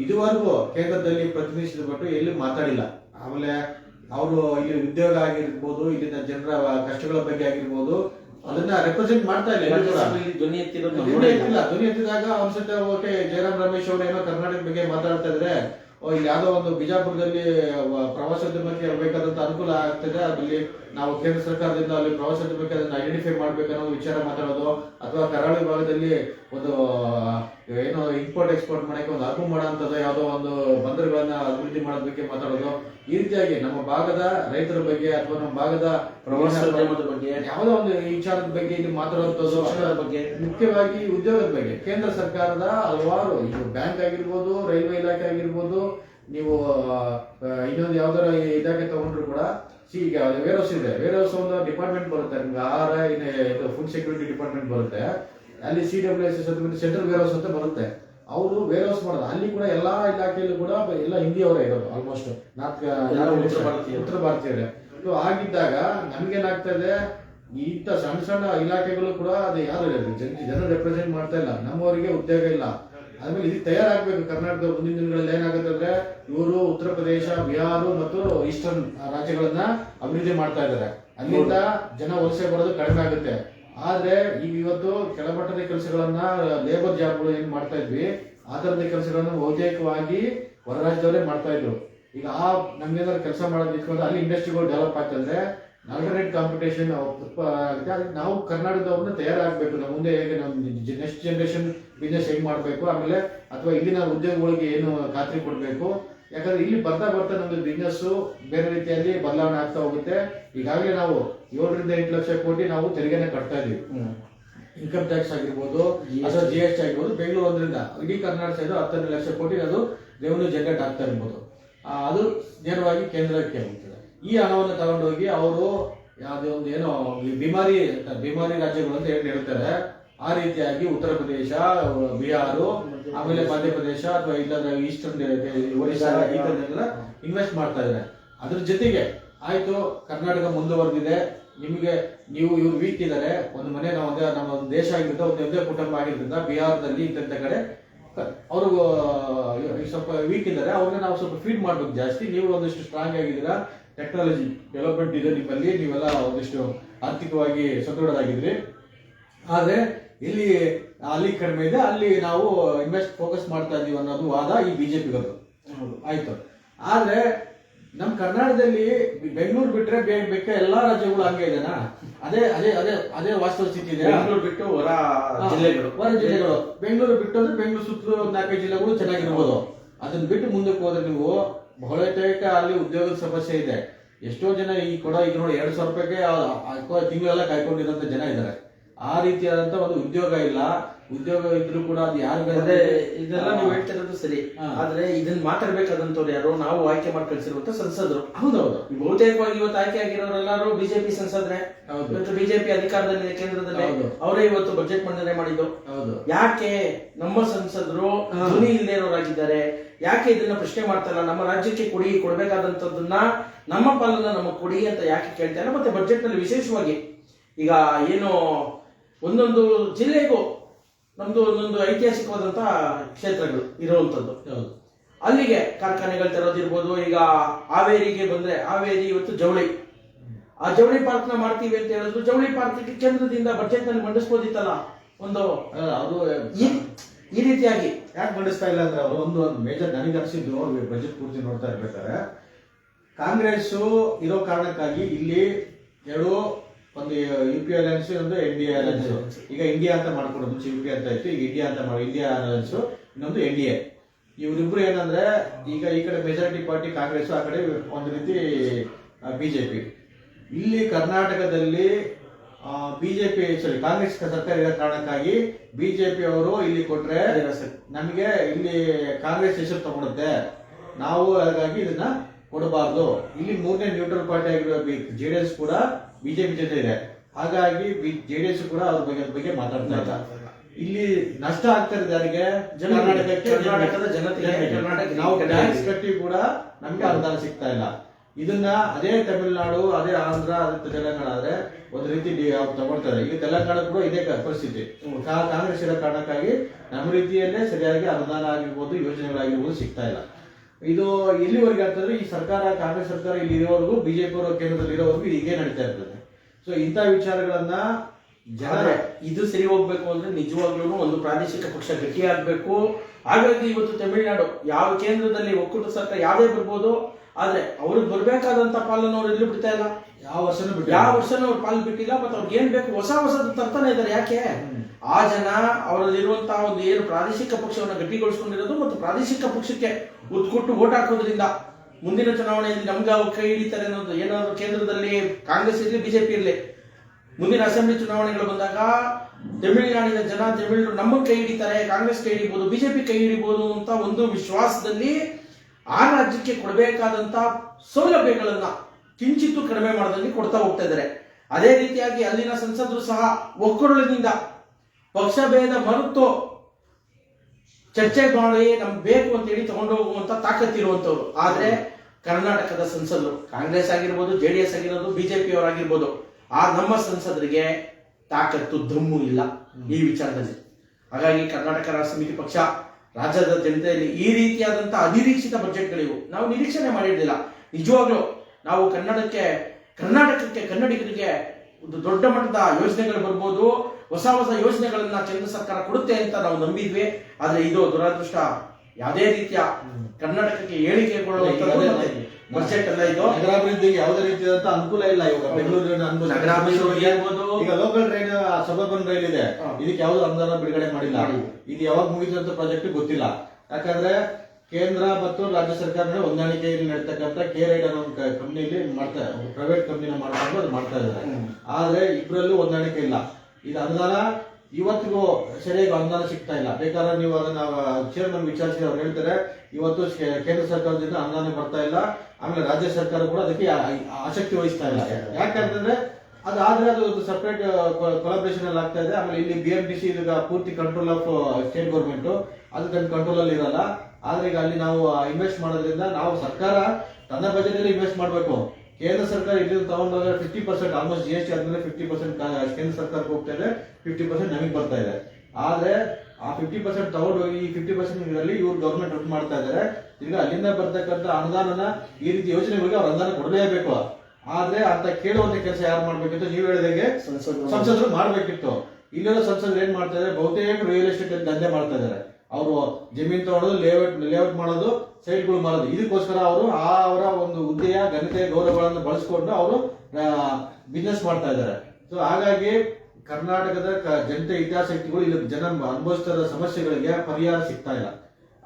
ಇದುವರೆಗೂ ಕೇಂದ್ರದಲ್ಲಿ ಪ್ರತಿನಿಧಿಸಿದ ಬಿಟ್ಟು ಎಲ್ಲಿ ಮಾತಾಡಿಲ್ಲ ಆಮೇಲೆ ಅವರು ಇಲ್ಲಿ ಉದ್ಯೋಗ ಆಗಿರ್ಬೋದು ಇಲ್ಲಿನ ಜನರ ಕಷ್ಟಗಳ ಬಗ್ಗೆ ಆಗಿರ್ಬೋದು ಅದನ್ನ ರೆಪ್ರೆಸೆಂಟ್ ಮಾಡ್ತಾ ಇಲ್ಲ. ಧ್ವನಿ ಎತ್ತಿಲ್ಲ ಇಲ್ಲ. ಧ್ವನಿ ಎತ್ತಿದಾಗ ಅನ್ಸುತ್ತೆ ಓಕೆ ಜಯರಾಮ್ ರಮೇಶ್ ಅವರು ಏನೋ ಕರ್ನಾಟಕ ಬಗ್ಗೆ ಮಾತಾಡ್ತಾ ಇದ್ರೆ ಓ, ಇಲ್ಲಿ ಯಾವ್ದೋ ಒಂದು ಬಿಜಾಪುರದಲ್ಲಿ ಪ್ರವಾಸೋದ್ಯಮಕ್ಕೆ ಬೇಕಾದಂತ ಅನುಕೂಲ ಆಗ್ತದೆ ಅಲ್ಲಿ ನಾವು ಕೇಂದ್ರ ಸರ್ಕಾರದಿಂದ ಅಲ್ಲಿ ಪ್ರವಾಸೋದ್ಯಮಕ್ಕೆ ಅದನ್ನ ಐಡೆಂಟಿಫೈ ಮಾಡ್ಬೇಕನ್ನೋ ವಿಚಾರ ಮಾತಾಡೋದು ಅಥವಾ ಕರಾವಳಿ ಭಾಗದಲ್ಲಿ ಒಂದು ಏನು ಇಂಪೋರ್ಟ್ ಎಕ್ಸ್ಪೋರ್ಟ್ ಮಾಡಕ್ಕೆ ಒಂದು ಅರ್ಬು ಮಾಡೋಂಥದ್ದು ಯಾವುದೋ ಒಂದು ಬಂದರುಗಳನ್ನ ಅಭಿವೃದ್ಧಿ ಮಾಡೋದ್ ಬಗ್ಗೆ ಮಾತಾಡೋದು ಈ ರೀತಿಯಾಗಿ ನಮ್ಮ ಭಾಗದ ರೈತರ ಬಗ್ಗೆ ಅಥವಾ ನಮ್ಮ ಭಾಗದ ಪ್ರವಾಸೋದ್ಯಮದ ಬಗ್ಗೆ. ಯಾವುದೋ ಒಂದು ವಿಚಾರದ ಬಗ್ಗೆ ಇಲ್ಲಿ ಮಾತಾಡುವಂಥದ್ದು. ಬಗ್ಗೆ. ಮುಖ್ಯವಾಗಿ ಉದ್ಯೋಗದ ಬಗ್ಗೆ. ಕೇಂದ್ರ ಸರ್ಕಾರದ ಹಲವಾರು ಇದು ಬ್ಯಾಂಕ್ ಆಗಿರ್ಬೋದು ರೈಲ್ವೆ ಇಲಾಖೆ ಆಗಿರ್ಬೋದು ನೀವು ಇನ್ನೊಂದು ಯಾವ್ದಾರ ಇಲಾಖೆ ತಗೊಂಡ್ರು ಕೂಡ ಈಗ ವೇರ್ ಹೌಸ್ ಇದೆ. ವೇರ್ ಹೌಸ್ ಒಂದು ಡಿಪಾರ್ಟ್ಮೆಂಟ್ ಬರುತ್ತೆ. ನಿಮ್ಗೆ ಆಹಾರ ಇದು ಫುಡ್ ಸೆಕ್ಯೂರಿಟಿ ಡಿಪಾರ್ಟ್ಮೆಂಟ್ ಬರುತ್ತೆ. ಅಲ್ಲಿ C W S S central warehouse ಅಂತ ಬರುತ್ತೆ. ಅವರು ವೇರ್ ಹೌಸ್ ಮಾಡೋದು. ಅಲ್ಲಿ ಕೂಡ ಎಲ್ಲಾ ಇಲಾಖೆಯಲ್ಲೂ ಕೂಡ ಎಲ್ಲ ಹಿಂದಿಯವರೇ ಇರೋದು ಆಲ್ಮೋಸ್ಟ್ ನಾರ್ತ್ ಉತ್ತರ ಭಾರತೀಯರು. ಸೊ ಆಗಿದ್ದಾಗ ನಮ್ಗೇನಾಗ್ತಾ ಇದೆ ಇಂಥ ಸಣ್ಣ ಸಣ್ಣ ಇಲಾಖೆಗಳು ಕೂಡ ಅದು ಯಾರು ಜನ ರೆಪ್ರೆಸೆಂಟ್ ಮಾಡ್ತಾ ಇಲ್ಲ. ನಮ್ಮವರಿಗೆ ಉದ್ಯೋಗ ಇಲ್ಲ. ಆದ್ಮೇಲೆ ಇದು ತಯಾರಾಗಬೇಕು. ಕರ್ನಾಟಕದ ಮುಂದಿನ ದಿನಗಳಲ್ಲಿ ಏನಾಗುತ್ತೆ ಅಂದ್ರೆ ಇವರು ಉತ್ತರ ಪ್ರದೇಶ, ಬಿಹಾರ ಮತ್ತು ಈಸ್ಟರ್ನ್ ರಾಜ್ಯಗಳನ್ನ ಅಭಿವೃದ್ಧಿ ಮಾಡ್ತಾ ಇದ್ದಾರೆ. ಅಲ್ಲಿಂದ ಜನ ವಲಸೆ ಬರೋದು ಕಡಿಮೆ ಆಗುತ್ತೆ. ಆದ್ರೆ ಈಗ ಇವತ್ತು ಕೆಳಮಟ್ಟದ ಕೆಲಸಗಳನ್ನ ಲೇಬರ್ ಜಾಬ್ಗಳು ಏನ್ ಮಾಡ್ತಾ ಇದ್ವಿ, ಆ ತರದ ಕೆಲಸಗಳನ್ನ ಬಹುತೇಕವಾಗಿ ಹೊರ ರಾಜ್ಯದವರೇ ಮಾಡ್ತಾ ಇದ್ರು. ಈಗ ಆ ನಮ್ಗೇನಾದ್ರು ಕೆಲಸ ಮಾಡೋದು ಅಲ್ಲಿ ಇಂಡಸ್ಟ್ರಿಗಳು ಡೆವಲಪ್ ಆಗ್ತಂದ್ರೆ ಆಲ್ಟರ್ನೇಟ್ ಕಾಂಪಿಟೇಷನ್ ನಾವು ಕರ್ನಾಟಕದವ್ರನ್ನ ತಯಾರಾಗಬೇಕು. ನಮ್ಮ ಮುಂದೆ ಹೇಗೆ ನಮ್ಮ ನೆಕ್ಸ್ಟ್ ಜನರೇಷನ್ ಬಿಸ್ನೆಸ್ ಹೆಂಗೆ ಮಾಡಬೇಕು ಆಮೇಲೆ ಅಥವಾ ಇಲ್ಲಿನ ಉದ್ಯೋಗಗಳಿಗೆ ಏನು ಖಾತ್ರಿ ಕೊಡಬೇಕು. ಯಾಕಂದ್ರೆ ಇಲ್ಲಿ ಬರ್ತಾ ಬರ್ತಾ ನಮ್ದು ಬಿಸ್ನೆಸ್ಸು ಬೇರೆ ರೀತಿಯಲ್ಲಿ ಬದಲಾವಣೆ ಆಗ್ತಾ ಹೋಗುತ್ತೆ. ಈಗಾಗಲೇ ನಾವು ಏಳರಿಂದ ಎಂಟು ಲಕ್ಷ ಕೋಟಿ ನಾವು ತೆರಿಗೆನೆ ಕಟ್ತಾ ಇದೀವಿ ಇನ್ಕಮ್ ಟ್ಯಾಕ್ಸ್ ಆಗಿರ್ಬೋದು ಅಥವಾ ಜಿ ಎಸ್ ಟಿ ಆಗಿರ್ಬೋದು ಬೆಂಗಳೂರು ಒಂದರಿಂದ. ಇಡೀ ಕರ್ನಾಟಕ ಸೈಡ್ ಹತ್ತೊಂದು ಲಕ್ಷ ಕೋಟಿ ಅದು ರೆವೆನ್ಯೂ ಜನರೇಟ್ ಆಗ್ತಾ ಇರ್ಬೋದು. ಅದು ನೇರವಾಗಿ ಕೇಂದ್ರಕ್ಕೆ ಹೋಗ್ತದೆ. ಈ ಹಣವನ್ನು ತಗೊಂಡೋಗಿ ಅವರು ಯಾವುದೇ ಒಂದು ಏನು ಬಿಮಾರಿ ಬಿಮಾರಿ ರಾಜ್ಯಗಳು ಅಂತ ಹೇಳಿ ಹೇಳ್ತಾರೆ ಆ ರೀತಿಯಾಗಿ ಉತ್ತರ ಪ್ರದೇಶ, ಬಿಹಾರ, ಆಮೇಲೆ ಮಧ್ಯಪ್ರದೇಶ ಅಥವಾ ಇಲ್ಲಾಂದ್ರೆ ಈಸ್ಟರ್ನ್ ಒರಿಸ್ಸಾ ಈ ಇನ್ವೆಸ್ಟ್ ಮಾಡ್ತಾ ಇದ್ದಾರೆ. ಅದ್ರ ಜೊತೆಗೆ ಆಯ್ತು, ಕರ್ನಾಟಕ ಮುಂದುವರೆದಿದೆ. ನಿಮಗೆ ನೀವು ಇವ್ರು ವೀಕ್ ಇದ್ದಾರೆ ಒಂದು ಮನೆ ನಾವು ಒಂದೇ ನಮ್ಮ ಒಂದು ದೇಶ ಆಗಿರುತ್ತೆ ಒಂದು ಕುಟುಂಬ ಆಗಿರೋದ್ರಿಂದ ಬಿಹಾರದಲ್ಲಿ ಇಂಥ ಕಡೆ ಅವರು ಸ್ವಲ್ಪ ವೀಕ್ ಇದ್ದಾರೆ. ಅವ್ರನ್ನ ನಾವು ಸ್ವಲ್ಪ ಫೀಡ್ ಮಾಡ್ಬೇಕು ಜಾಸ್ತಿ. ನೀವು ಒಂದಿಷ್ಟು ಸ್ಟ್ರಾಂಗ್ ಆಗಿದ್ದೀರಾ ಟೆಕ್ನಾಲಜಿ ಡೆವಲಪ್ಮೆಂಟ್ ಇದೆ ನಿಮ್ಮಲ್ಲಿ. ನೀವೆಲ್ಲ ಒಂದಿಷ್ಟು ಆರ್ಥಿಕವಾಗಿ ಸದೃಢರಾಗಿದ್ರಿ ಆದರೆ ಇಲ್ಲಿ ಅಲ್ಲಿ ಕಡಿಮೆ ಇದೆ. ಅಲ್ಲಿ ನಾವು ಇನ್ವೆಸ್ಟ್ ಫೋಕಸ್ ಮಾಡ್ತಾ ಇದೀವಿ ಅನ್ನೋದು ವಾದ ಈ ಬಿಜೆಪಿಗದು ಆಯ್ತು. ಆದ್ರೆ ನಮ್ ಕರ್ನಾಟಕದಲ್ಲಿ ಬೆಂಗಳೂರು ಬಿಟ್ರೆ ಬೇ- ಬೆಕ್ಕ ಎಲ್ಲಾ ರಾಜ್ಯಗಳು ಹಂಗೆ ಇದೆನಾ? ಅದೇ ಅದೇ ಅದೇ ಅದೇ ವಾಸ್ತವ ಸ್ಥಿತಿ ಇದೆ ಬೆಂಗಳೂರು ಬಿಟ್ಟು ಹೊರ ಜಿಲ್ಲೆಗಳು. ಹೊರ ಜಿಲ್ಲೆಗಳು. ಬೆಂಗಳೂರು ಬಿಟ್ಟು ಅಂದ್ರೆ ಬೆಂಗಳೂರು ಸುತ್ತಲೂ ಒಂದು ನಾಲ್ಕೈದು ಜಿಲ್ಲೆಗಳು ಚೆನ್ನಾಗಿರ್ಬೋದು. ಅದನ್ನ ಬಿಟ್ಟು ಮುಂದಕ್ಕೆ ಹೋದ್ರೆ ನೀವು ಬಹುತೇಕ ಅಲ್ಲಿ ಉದ್ಯೋಗದ ಸಮಸ್ಯೆ ಇದೆ. ಎಷ್ಟೋ ಜನ ಈ ಕೊಡ ಈಗ ನೋಡಿ ಎರಡ್ ಸಾವಿರ ರೂಪಾಯಿಗೆ ತಿಂಗಳೆಲ್ಲ ಕಾಯ್ಕೊಂಡಿರೋಂಥ ಜನ ಇದ್ದಾರೆ. ಆ ರೀತಿಯಾದಂತ ಒಂದು ಉದ್ಯೋಗ ಇಲ್ಲ. ಉದ್ಯೋಗ ಇದ್ರೂ ಕೂಡ ಅದು ಯಾರು ಅದೇ ಇದೆಲ್ಲ ನೀವು ಹೇಳ್ತಿರೋದು ಸರಿ. ಆದ್ರೆ ಇದನ್ನ ಮಾತಾಡ್ಬೇಕಾದಂತವ್ರು ಯಾರು ನಾವು ಆಯ್ಕೆ ಮಾಡಿ ಕಳ್ಸಿರುವಂತ ಸಂಸದರು. ಹೌದೌದು. ಬಹುತೇಕವಾಗಿ ಇವತ್ತು ಆಯ್ಕೆ ಆಗಿರೋರೆಲ್ಲರೂ ಬಿಜೆಪಿ ಸಂಸದ್ರೆ. ಇವತ್ತು ಬಿಜೆಪಿ ಅಧಿಕಾರದಲ್ಲಿ ಕೇಂದ್ರದಲ್ಲಿ ಅವರೇ ಇವತ್ತು ಬಜೆಟ್ ಮಂಡನೆ ಮಾಡಿದ್ದು. ಹೌದು. ಯಾಕೆ ನಮ್ಮ ಸಂಸದರು. ಧ್ವನಿ ಇಲ್ಲದೆ ಇರೋರಾಗಿದ್ದಾರೆ? ಯಾಕೆ ಇದನ್ನ ಪ್ರಶ್ನೆ ಮಾಡ್ತಾರ ನಮ್ಮ ರಾಜ್ಯಕ್ಕೆ ಕೊಡಿ ಕೊಡ್ಬೇಕಾದಂತದನ್ನ ನಮ್ಮ ಪಾಲನ್ನ ನಮಗೆ ಕೊಡಿ ಅಂತ ಯಾಕೆ ಕೇಳ್ತಾರೆ ಮತ್ತೆ ಬಜೆಟ್ನಲ್ಲಿ ವಿಶೇಷವಾಗಿ ಈಗ ಏನು ಒಂದೊಂದು ಜಿಲ್ಲೆಗೂ ನಮ್ದು ಒಂದೊಂದು ಐತಿಹಾಸಿಕವಾದಂತಹ ಕ್ಷೇತ್ರಗಳು ಇರುವಂತದ್ದು. ಅಲ್ಲಿಗೆ ಕಾರ್ಖಾನೆಗಳು ತರೋದಿರ್ಬೋದು ಈಗ ಹಾವೇರಿಗೆ ಬಂದ್ರೆ ಹಾವೇರಿ ಇವತ್ತು ಜವಳಿ. ಆ ಜವಳಿ ಪಾರ್ಕ್ನ ಮಾಡ್ತೀವಿ ಅಂತ ಹೇಳಿದ್ರು ಜವಳಿ ಪಾರ್ಕ್ ಕೇಂದ್ರದಿಂದ ಬಜೆಟ್ನಲ್ಲಿ ಮಂಡಿಸ್ಬೋದಿತ್ತಲ್ಲ ಒಂದು ಅದು ಈ ರೀತಿಯಾಗಿ. ಯಾಕೆ ಮಂಡಿಸ್ತಾ ಇಲ್ಲ ಅಂದ್ರೆ ಅವರು ಒಂದು ಒಂದು ಮೇಜರ್ ನನಗೆ ಅನಿಸಿದ್ದು ಬಜೆಟ್ ಪೂರ್ತಿ ನೋಡ್ತಾ ಇರ್ಬೇಕಾದ್ರೆ ಕಾಂಗ್ರೆಸ್ ಇರೋ ಕಾರಣಕ್ಕಾಗಿ ಇಲ್ಲಿ ಎರಡು ಒಂದು ಯು ಪಿ ಅಲಯನ್ಸ್ ಒಂದು ಎನ್ ಡಿ ಅಲಯನ್ಸ್ ಈಗ ಇಂಡಿಯಾ ಅಂತ ಮಾಡ್ಕೊಂಡು ಮುಂಚೆ ಯು ಪಿ ಅಂತ ಇತ್ತು, ಈಗ ಇಂಡಿಯಾ ಅಂತ ಮಾಡಿ ಇಂಡಿಯಾ ಅಲಯನ್ಸ್ ಇನ್ನೊಂದು ಎನ್ ಡಿ ಎ ಇವರಿಬ್ರು ಏನಂದ್ರೆ, ಈಗ ಈ ಕಡೆ ಮೆಜಾರಿಟಿ ಪಾರ್ಟಿ ಕಾಂಗ್ರೆಸ್, ಆ ಕಡೆ ಒಂದು ರೀತಿ ಬಿಜೆಪಿ ಇಲ್ಲಿ ಕರ್ನಾಟಕದಲ್ಲಿ ಬಿಜೆಪಿ ಸಾರಿ ಕಾಂಗ್ರೆಸ್ ಸರ್ಕಾರ ಇರೋ ಕಾರಣಕ್ಕಾಗಿ ಬಿಜೆಪಿ ಅವರು ಇಲ್ಲಿ ಕೊಟ್ರೆ ನಮಗೆ ಇಲ್ಲಿ ಕಾಂಗ್ರೆಸ್ ಹೆಸರು ತಗೊಳುತ್ತೆ. ನಾವು ಹಾಗಾಗಿ ಇದನ್ನ ಕೊಡಬಾರ್ದು. ಇಲ್ಲಿ ಮೂರನೇ ನ್ಯೂಟ್ರಲ್ ಪಾರ್ಟಿ ಆಗಿರೋ ಜೆ ಡಿ ಎಸ್ ಕೂಡ ಬಿಜೆಪಿ ಜೊತೆ ಇದೆ. ಹಾಗಾಗಿ ಜೆ ಡಿ ಎಸ್ ಕೂಡ ಅವ್ರ ಬಗ್ಗೆ ಬಗ್ಗೆ ಮಾತಾಡ್ತಾ ಇಲ್ಲ. ಇಲ್ಲಿ ನಷ್ಟ ಆಗ್ತಾ ಇದೆ ಯಾರಿಗೆ? ಕರ್ನಾಟಕಕ್ಕೆ ಕರ್ನಾಟಕದ ಜನತೆಗೆ. ನಾವು. ಟ್ಯಾಕ್ಸ್ ಕಟ್ಟಿ ಕೂಡ ನಮ್ಗೆ ಅನುದಾನ ಸಿಗ್ತಾ ಇಲ್ಲ. ಇದನ್ನ ಅದೇ ತಮಿಳುನಾಡು ಅದೇ ಆಂಧ್ರ ಅದೇ ತೆಲಂಗಾಣ ಆದ್ರೆ ಒಂದು ರೀತಿ ತಗೊಳ್ತಾರೆ ಈಗ ತೆಲಂಗಾಣ ಕೂಡ ಇದೇ ಪರಿಸ್ಥಿತಿ. ಕಾಂಗ್ರೆಸ್ ಇರೋ ಕಾರಣಕ್ಕಾಗಿ ನಮ್ಮ ರೀತಿಯಲ್ಲೇ ಸರಿಯಾಗಿ ಅನುದಾನ ಆಗಿರ್ಬೋದು ಯೋಜನೆಗಳಾಗಿರ್ಬೋದು ಸಿಗ್ತಾ ಇಲ್ಲ. ಇದು ಎಲ್ಲಿವರೆಗೆ ಆಗ್ತದೆ ಈ ಸರ್ಕಾರ ಕಾಂಗ್ರೆಸ್ ಸರ್ಕಾರ ಇಲ್ಲಿ ಇರೋವರೆಗೂ ಬಿಜೆಪಿ ಅವರು ಕೇಂದ್ರದಲ್ಲಿ ಇರೋವರೆಗೂ ಇದು ಹೀಗೆ ನಡೀತಾ ಇರ್ತದೆ. ಸೊ ಇಂಥ ವಿಚಾರಗಳನ್ನ ಜನ ಇದು ಸರಿ ಹೋಗ್ಬೇಕು ಅಂದ್ರೆ ನಿಜವಾಗ್ಲೂ ಒಂದು ಪ್ರಾದೇಶಿಕ ಪಕ್ಷ ಗಟ್ಟಿಯಾಗಬೇಕು. ಹಾಗಾಗಿ ಇವತ್ತು ತಮಿಳುನಾಡು ಯಾವ ಕೇಂದ್ರದಲ್ಲಿ ಒಕ್ಕೂಟ ಸರ್ಕಾರ ಯಾವ್ದೇ ಬರ್ಬೋದು ಆದ್ರೆ ಅವ್ರಿಗೆ ಬರ್ಬೇಕಾದಂತ ಪಾಲನ್ನು ಅವ್ರು ಎಲ್ಲಿ ಬಿಡ್ತಾ ಇಲ್ಲ? ಯಾವ ವರ್ಷನೂ ಯಾವ ವರ್ಷನೂ ಅವ್ರು ಪಾಲು ಬಿಟ್ಟಿಲ್ಲ ಮತ್ತೆ ಅವ್ರಿಗೆ ಏನ್ ಬೇಕು? ಹೊಸ ಹೊಸದು ತರ್ತಾನೆ ಇದಾರೆ ಯಾಕೆ? ಆ ಜನ ಅವರಲ್ಲಿರುವಂತಹ ಒಂದು ಏನು ಪ್ರಾದೇಶಿಕ ಪಕ್ಷವನ್ನು ಗಟ್ಟಿಗೊಳಿಸಿಕೊಂಡಿರೋದು ಮತ್ತು ಪ್ರಾದೇಶಿಕ ಪಕ್ಷಕ್ಕೆ ಒತ್ತು ಕೊಟ್ಟು ಓಟ್ ಹಾಕೋದ್ರಿಂದ ಮುಂದಿನ ಚುನಾವಣೆಯಲ್ಲಿ ನಮ್ಗೆ ಅವ್ರು ಕೈ ಹಿಡಿತಾರೆ ಅನ್ನೋದು ಏನಾದರೂ ಕೇಂದ್ರದಲ್ಲಿ, ಕಾಂಗ್ರೆಸ್ ಇರಲಿ, ಬಿಜೆಪಿ ಇರಲಿ, ಮುಂದಿನ ಅಸೆಂಬ್ಲಿ ಚುನಾವಣೆಗಳು ಬಂದಾಗ ತಮಿಳುನಾಡಿನ ಜನ ತಮಿಳು ನಮ್ಮ ಕೈ ಹಿಡಿತಾರೆ, ಕಾಂಗ್ರೆಸ್ ಕೈ ಹಿಡಿಬಹುದು ಬಿಜೆಪಿ ಕೈ ಹಿಡಿಬಹುದು ಅಂತ ಒಂದು ವಿಶ್ವಾಸದಲ್ಲಿ ಆ ರಾಜ್ಯಕ್ಕೆ ಕೊಡಬೇಕಾದಂತ ಸೌಲಭ್ಯಗಳನ್ನ ಕಿಂಚಿತ್ತು ಕಡಿಮೆ ಮಾಡೋದಲ್ಲಿ ಕೊಡ್ತಾ ಹೋಗ್ತಾ ಇದ್ದಾರೆ. ಅದೇ ರೀತಿಯಾಗಿ ಅಲ್ಲಿನ ಸಂಸದರು ಸಹ ಒಕ್ಕೂಟದಿಂದ ಪಕ್ಷ ಭೇದ ಮರುತು ಚರ್ಚೆ ಮಾಡಿ ನಮ್ಗೆ ಬೇಕು ಅಂತ ಹೇಳಿ ತಗೊಂಡು ಹೋಗುವಂತ ತಾಕತ್ತಿರುವಂತವ್ರು ಆದ್ರೆ ಕರ್ನಾಟಕದ ಸಂಸದರು, ಕಾಂಗ್ರೆಸ್ ಆಗಿರ್ಬೋದು, ಜೆ ಡಿ ಎಸ್ ಆಗಿರ್ಬೋದು ಬಿಜೆಪಿ ಅವರಾಗಿರ್ಬೋದು ಆ ನಮ್ಮ ಸಂಸದರಿಗೆ ತಾಕತ್ತು ದಮ್ಮು ಇಲ್ಲ ಈ ವಿಚಾರದಲ್ಲಿ. ಹಾಗಾಗಿ ಕರ್ನಾಟಕ ರಾಷ್ಟ್ರ ಸಮಿತಿ ಪಕ್ಷ, ರಾಜ್ಯದ ಜನತೆಯಲ್ಲಿ ಈ ರೀತಿಯಾದಂತಹ ಅನಿರೀಕ್ಷಿತ ಬಜೆಟ್ಗಳಿವು. ನಾವು ನಿರೀಕ್ಷಣೆ ಮಾಡಿರ್ಲಿಲ್ಲ. ನಿಜವಾಗ್ಲೂ ನಾವು ಕನ್ನಡಕ್ಕೆ, ಕರ್ನಾಟಕಕ್ಕೆ, ಕನ್ನಡಿಗರಿಗೆ ಒಂದು ದೊಡ್ಡ ಮಟ್ಟದ ಯೋಜನೆಗಳು ಬರ್ಬೋದು ಹೊಸ ಹೊಸ ಯೋಜನೆಗಳನ್ನ ಕೇಂದ್ರ ಸರ್ಕಾರ ಕೊಡುತ್ತೆ ಅಂತ ನಾವು ನಂಬಿದ್ವಿ. ಆದ್ರೆ ಇದು ದುರದೃಷ್ಟ. ಯಾವುದೇ ರೀತಿಯ ಕರ್ನಾಟಕಕ್ಕೆ ಹೇಳಿಕೆ ಬಜೆಟ್ ಅಲ್ಲ ಇದು. ನಗರಾಭಿವೃದ್ಧಿಗೆ ಯಾವುದೇ ರೀತಿಯಾದಂತ ಅನುಕೂಲ ಇಲ್ಲ ಇವಾಗ. ಬೆಂಗಳೂರಿನ ಅನುಕೂಲ. ನಗರಾಭಿವೃದ್ಧಿ. ಈಗ ಲೋಕಲ್ ಟ್ರೈನ್ ಸಬರ್ಬನ್ ರೈಲ್ ಇದೆ. ಇದಕ್ಕೆ ಯಾವ್ದು ಅನುದಾನ ಬಿಡುಗಡೆ ಮಾಡಿಲ್ಲ. ಇದು ಯಾವಾಗ ಮುಗಿದಂತ ಪ್ರಾಜೆಕ್ಟ್ ಗೊತ್ತಿಲ್ಲ. ಯಾಕಂದ್ರೆ ಕೇಂದ್ರ ಮತ್ತು ರಾಜ್ಯ ಸರ್ಕಾರ ಹೊಂದಾಣಿಕೆಯಲ್ಲಿ ನಡೀತಕ್ಕಂಥ ಕೆ ರೈಡ್ ಅನ್ನೋ ಕಂಪ್ನಿಲಿ ಮಾಡ್ತಾ ಪ್ರೈವೇಟ್ ಕಂಪ್ನಿನ ಮಾಡ್ಕೊಂಡು ಅದು ಮಾಡ್ತಾ ಇದ್ದಾರೆ. ಆದ್ರೆ ಇಬ್ಬರಲ್ಲೂ ಹೊಂದಾಣಿಕೆ ಇಲ್ಲ. ಇದು ಅನುದಾನ ಇವತ್ತಿಗೂ ಸರಿಯಾಗಿ ಅನುದಾನ ಸಿಗ್ತಾ ಇಲ್ಲ. ಬೇಕಾದ್ರೆ ನೀವು ಅದನ್ನ ಚೇರ್ಮನ್ ವಿಚಾರಿಸಿ ಅವ್ರು ಹೇಳ್ತಾರೆ, ಇವತ್ತು ಕೇಂದ್ರ ಸರ್ಕಾರದಿಂದ ಅನುದಾನ ಬರ್ತಾ ಇಲ್ಲ. ಆಮೇಲೆ ರಾಜ್ಯ ಸರ್ಕಾರ ಕೂಡ ಅದಕ್ಕೆ ಆಸಕ್ತಿ ವಹಿಸ್ತಾ ಇಲ್ಲ. ಯಾಕಂತಂದ್ರೆ ಅದಾದ್ರೆ ಅದು ಸಪರೇಟ್ ಕೊಲಾಬ್ರೇಷನ್ ಅಲ್ಲಿ ಆಗ್ತಾ ಇದೆ. ಆಮೇಲೆ ಇಲ್ಲಿ ಬಿ ಎಂ ಸಿ ಈಗ ಪೂರ್ತಿ ಕಂಟ್ರೋಲ್ ಆಫ್ ಸ್ಟೇಟ್ ಗೌರ್ಮೆಂಟ್ ಅದು ತನ್ನ ಕಂಟ್ರೋಲ್ ಅಲ್ಲಿ ಇರಲ್ಲ. ಆದ್ರೆ ಈಗ ಅಲ್ಲಿ ನಾವು ಇನ್ವೆಸ್ಟ್ ಮಾಡೋದ್ರಿಂದ ನಾವು ಸರ್ಕಾರ, ತನ್ನ ಬಜೆಟ್ ಅಲ್ಲಿ ಇನ್ವೆಸ್ಟ್ ಮಾಡಬೇಕು. ಕೇಂದ್ರ ಸರ್ಕಾರ ಇಲ್ಲಿ ತಗೊಂಡಾಗ fifty percent almost G S T ಆದ್ಮೇಲೆ ಫಿಫ್ಟಿ ಪರ್ಸೆಂಟ್ ಕೇಂದ್ರ ಸರ್ಕಾರಕ್ಕೆ ಹೋಗ್ತಾ ಇದೆ ಫಿಫ್ಟಿ ಪರ್ಸೆಂಟ್ ನಮಗೆ ಬರ್ತಾ ಇದೆ. ಆದ್ರೆ ಆ ಫಿಫ್ಟಿ ಪರ್ಸೆಂಟ್ ತಗೊಂಡೋಗಿ ಈ ಫಿಫ್ಟಿ ಪರ್ಸೆಂಟ್ ಇದರಲ್ಲಿ ಇವ್ರು ಗೌರ್ಮೆಂಟ್ ರನ್ ಮಾಡ್ತಾ ಇದ್ದಾರೆ ಈಗ ಅಲ್ಲಿಂದ ಬರ್ತಕ್ಕಂಥ ಅನುದಾನನ ಈ ರೀತಿ ಯೋಜನೆಗಳಿಗೆ ಅವ್ರ ಅನುದಾನ ಕೊಡಲೇಬೇಕು ಆದ್ರೆ ಅಂತ ಕೇಳುವಂತ ಕೆಲಸ ಯಾರು ಮಾಡ್ಬೇಕಿತ್ತು? ನೀವು ಹೇಳಿದಂಗೆ ಸಂಸದರು. ಮಾಡ್ಬೇಕಿತ್ತು. ಇಲ್ಲಿರೋ ಸಂಸದರು ಏನ್ ಮಾಡ್ತಾ ಇದ್ದಾರೆ ಬಹುತೇಕ ರಿಯಲ್ ಎಸ್ಟೇಟ್ ದಂಧೆ ಮಾಡ್ತಾ ಇದ್ದಾರೆ ಅವರು ಜಮೀನ್ ತಗೊಳ್ಳೋದು ಲೇಔಟ್ ಲೇಔಟ್ ಮಾಡೋದು ಸೈಟ್ಗಳು ಮಾಡೋದು ಇದಕ್ಕೋಸ್ಕರ ಅವರು ಆ ಅವರ ಒಂದು ಹುದ್ದೆಯ ಘನತೆ ಗೌರವಗಳನ್ನು ಬಳಸ್ಕೊಂಡು ಅವರು ಬಿಸ್ನೆಸ್ ಮಾಡ್ತಾ ಇದ್ದಾರೆ. ಸೊ ಹಾಗಾಗಿ ಕರ್ನಾಟಕದ ಜನತೆ ಹಿತಾಸಕ್ತಿಗಳು ಇಲ್ಲಿ ಜನ ಅನುಭವಿಸ್ತಾ ಸಮಸ್ಯೆಗಳಿಗೆ ಪರಿಹಾರ ಸಿಗ್ತಾ ಇಲ್ಲ.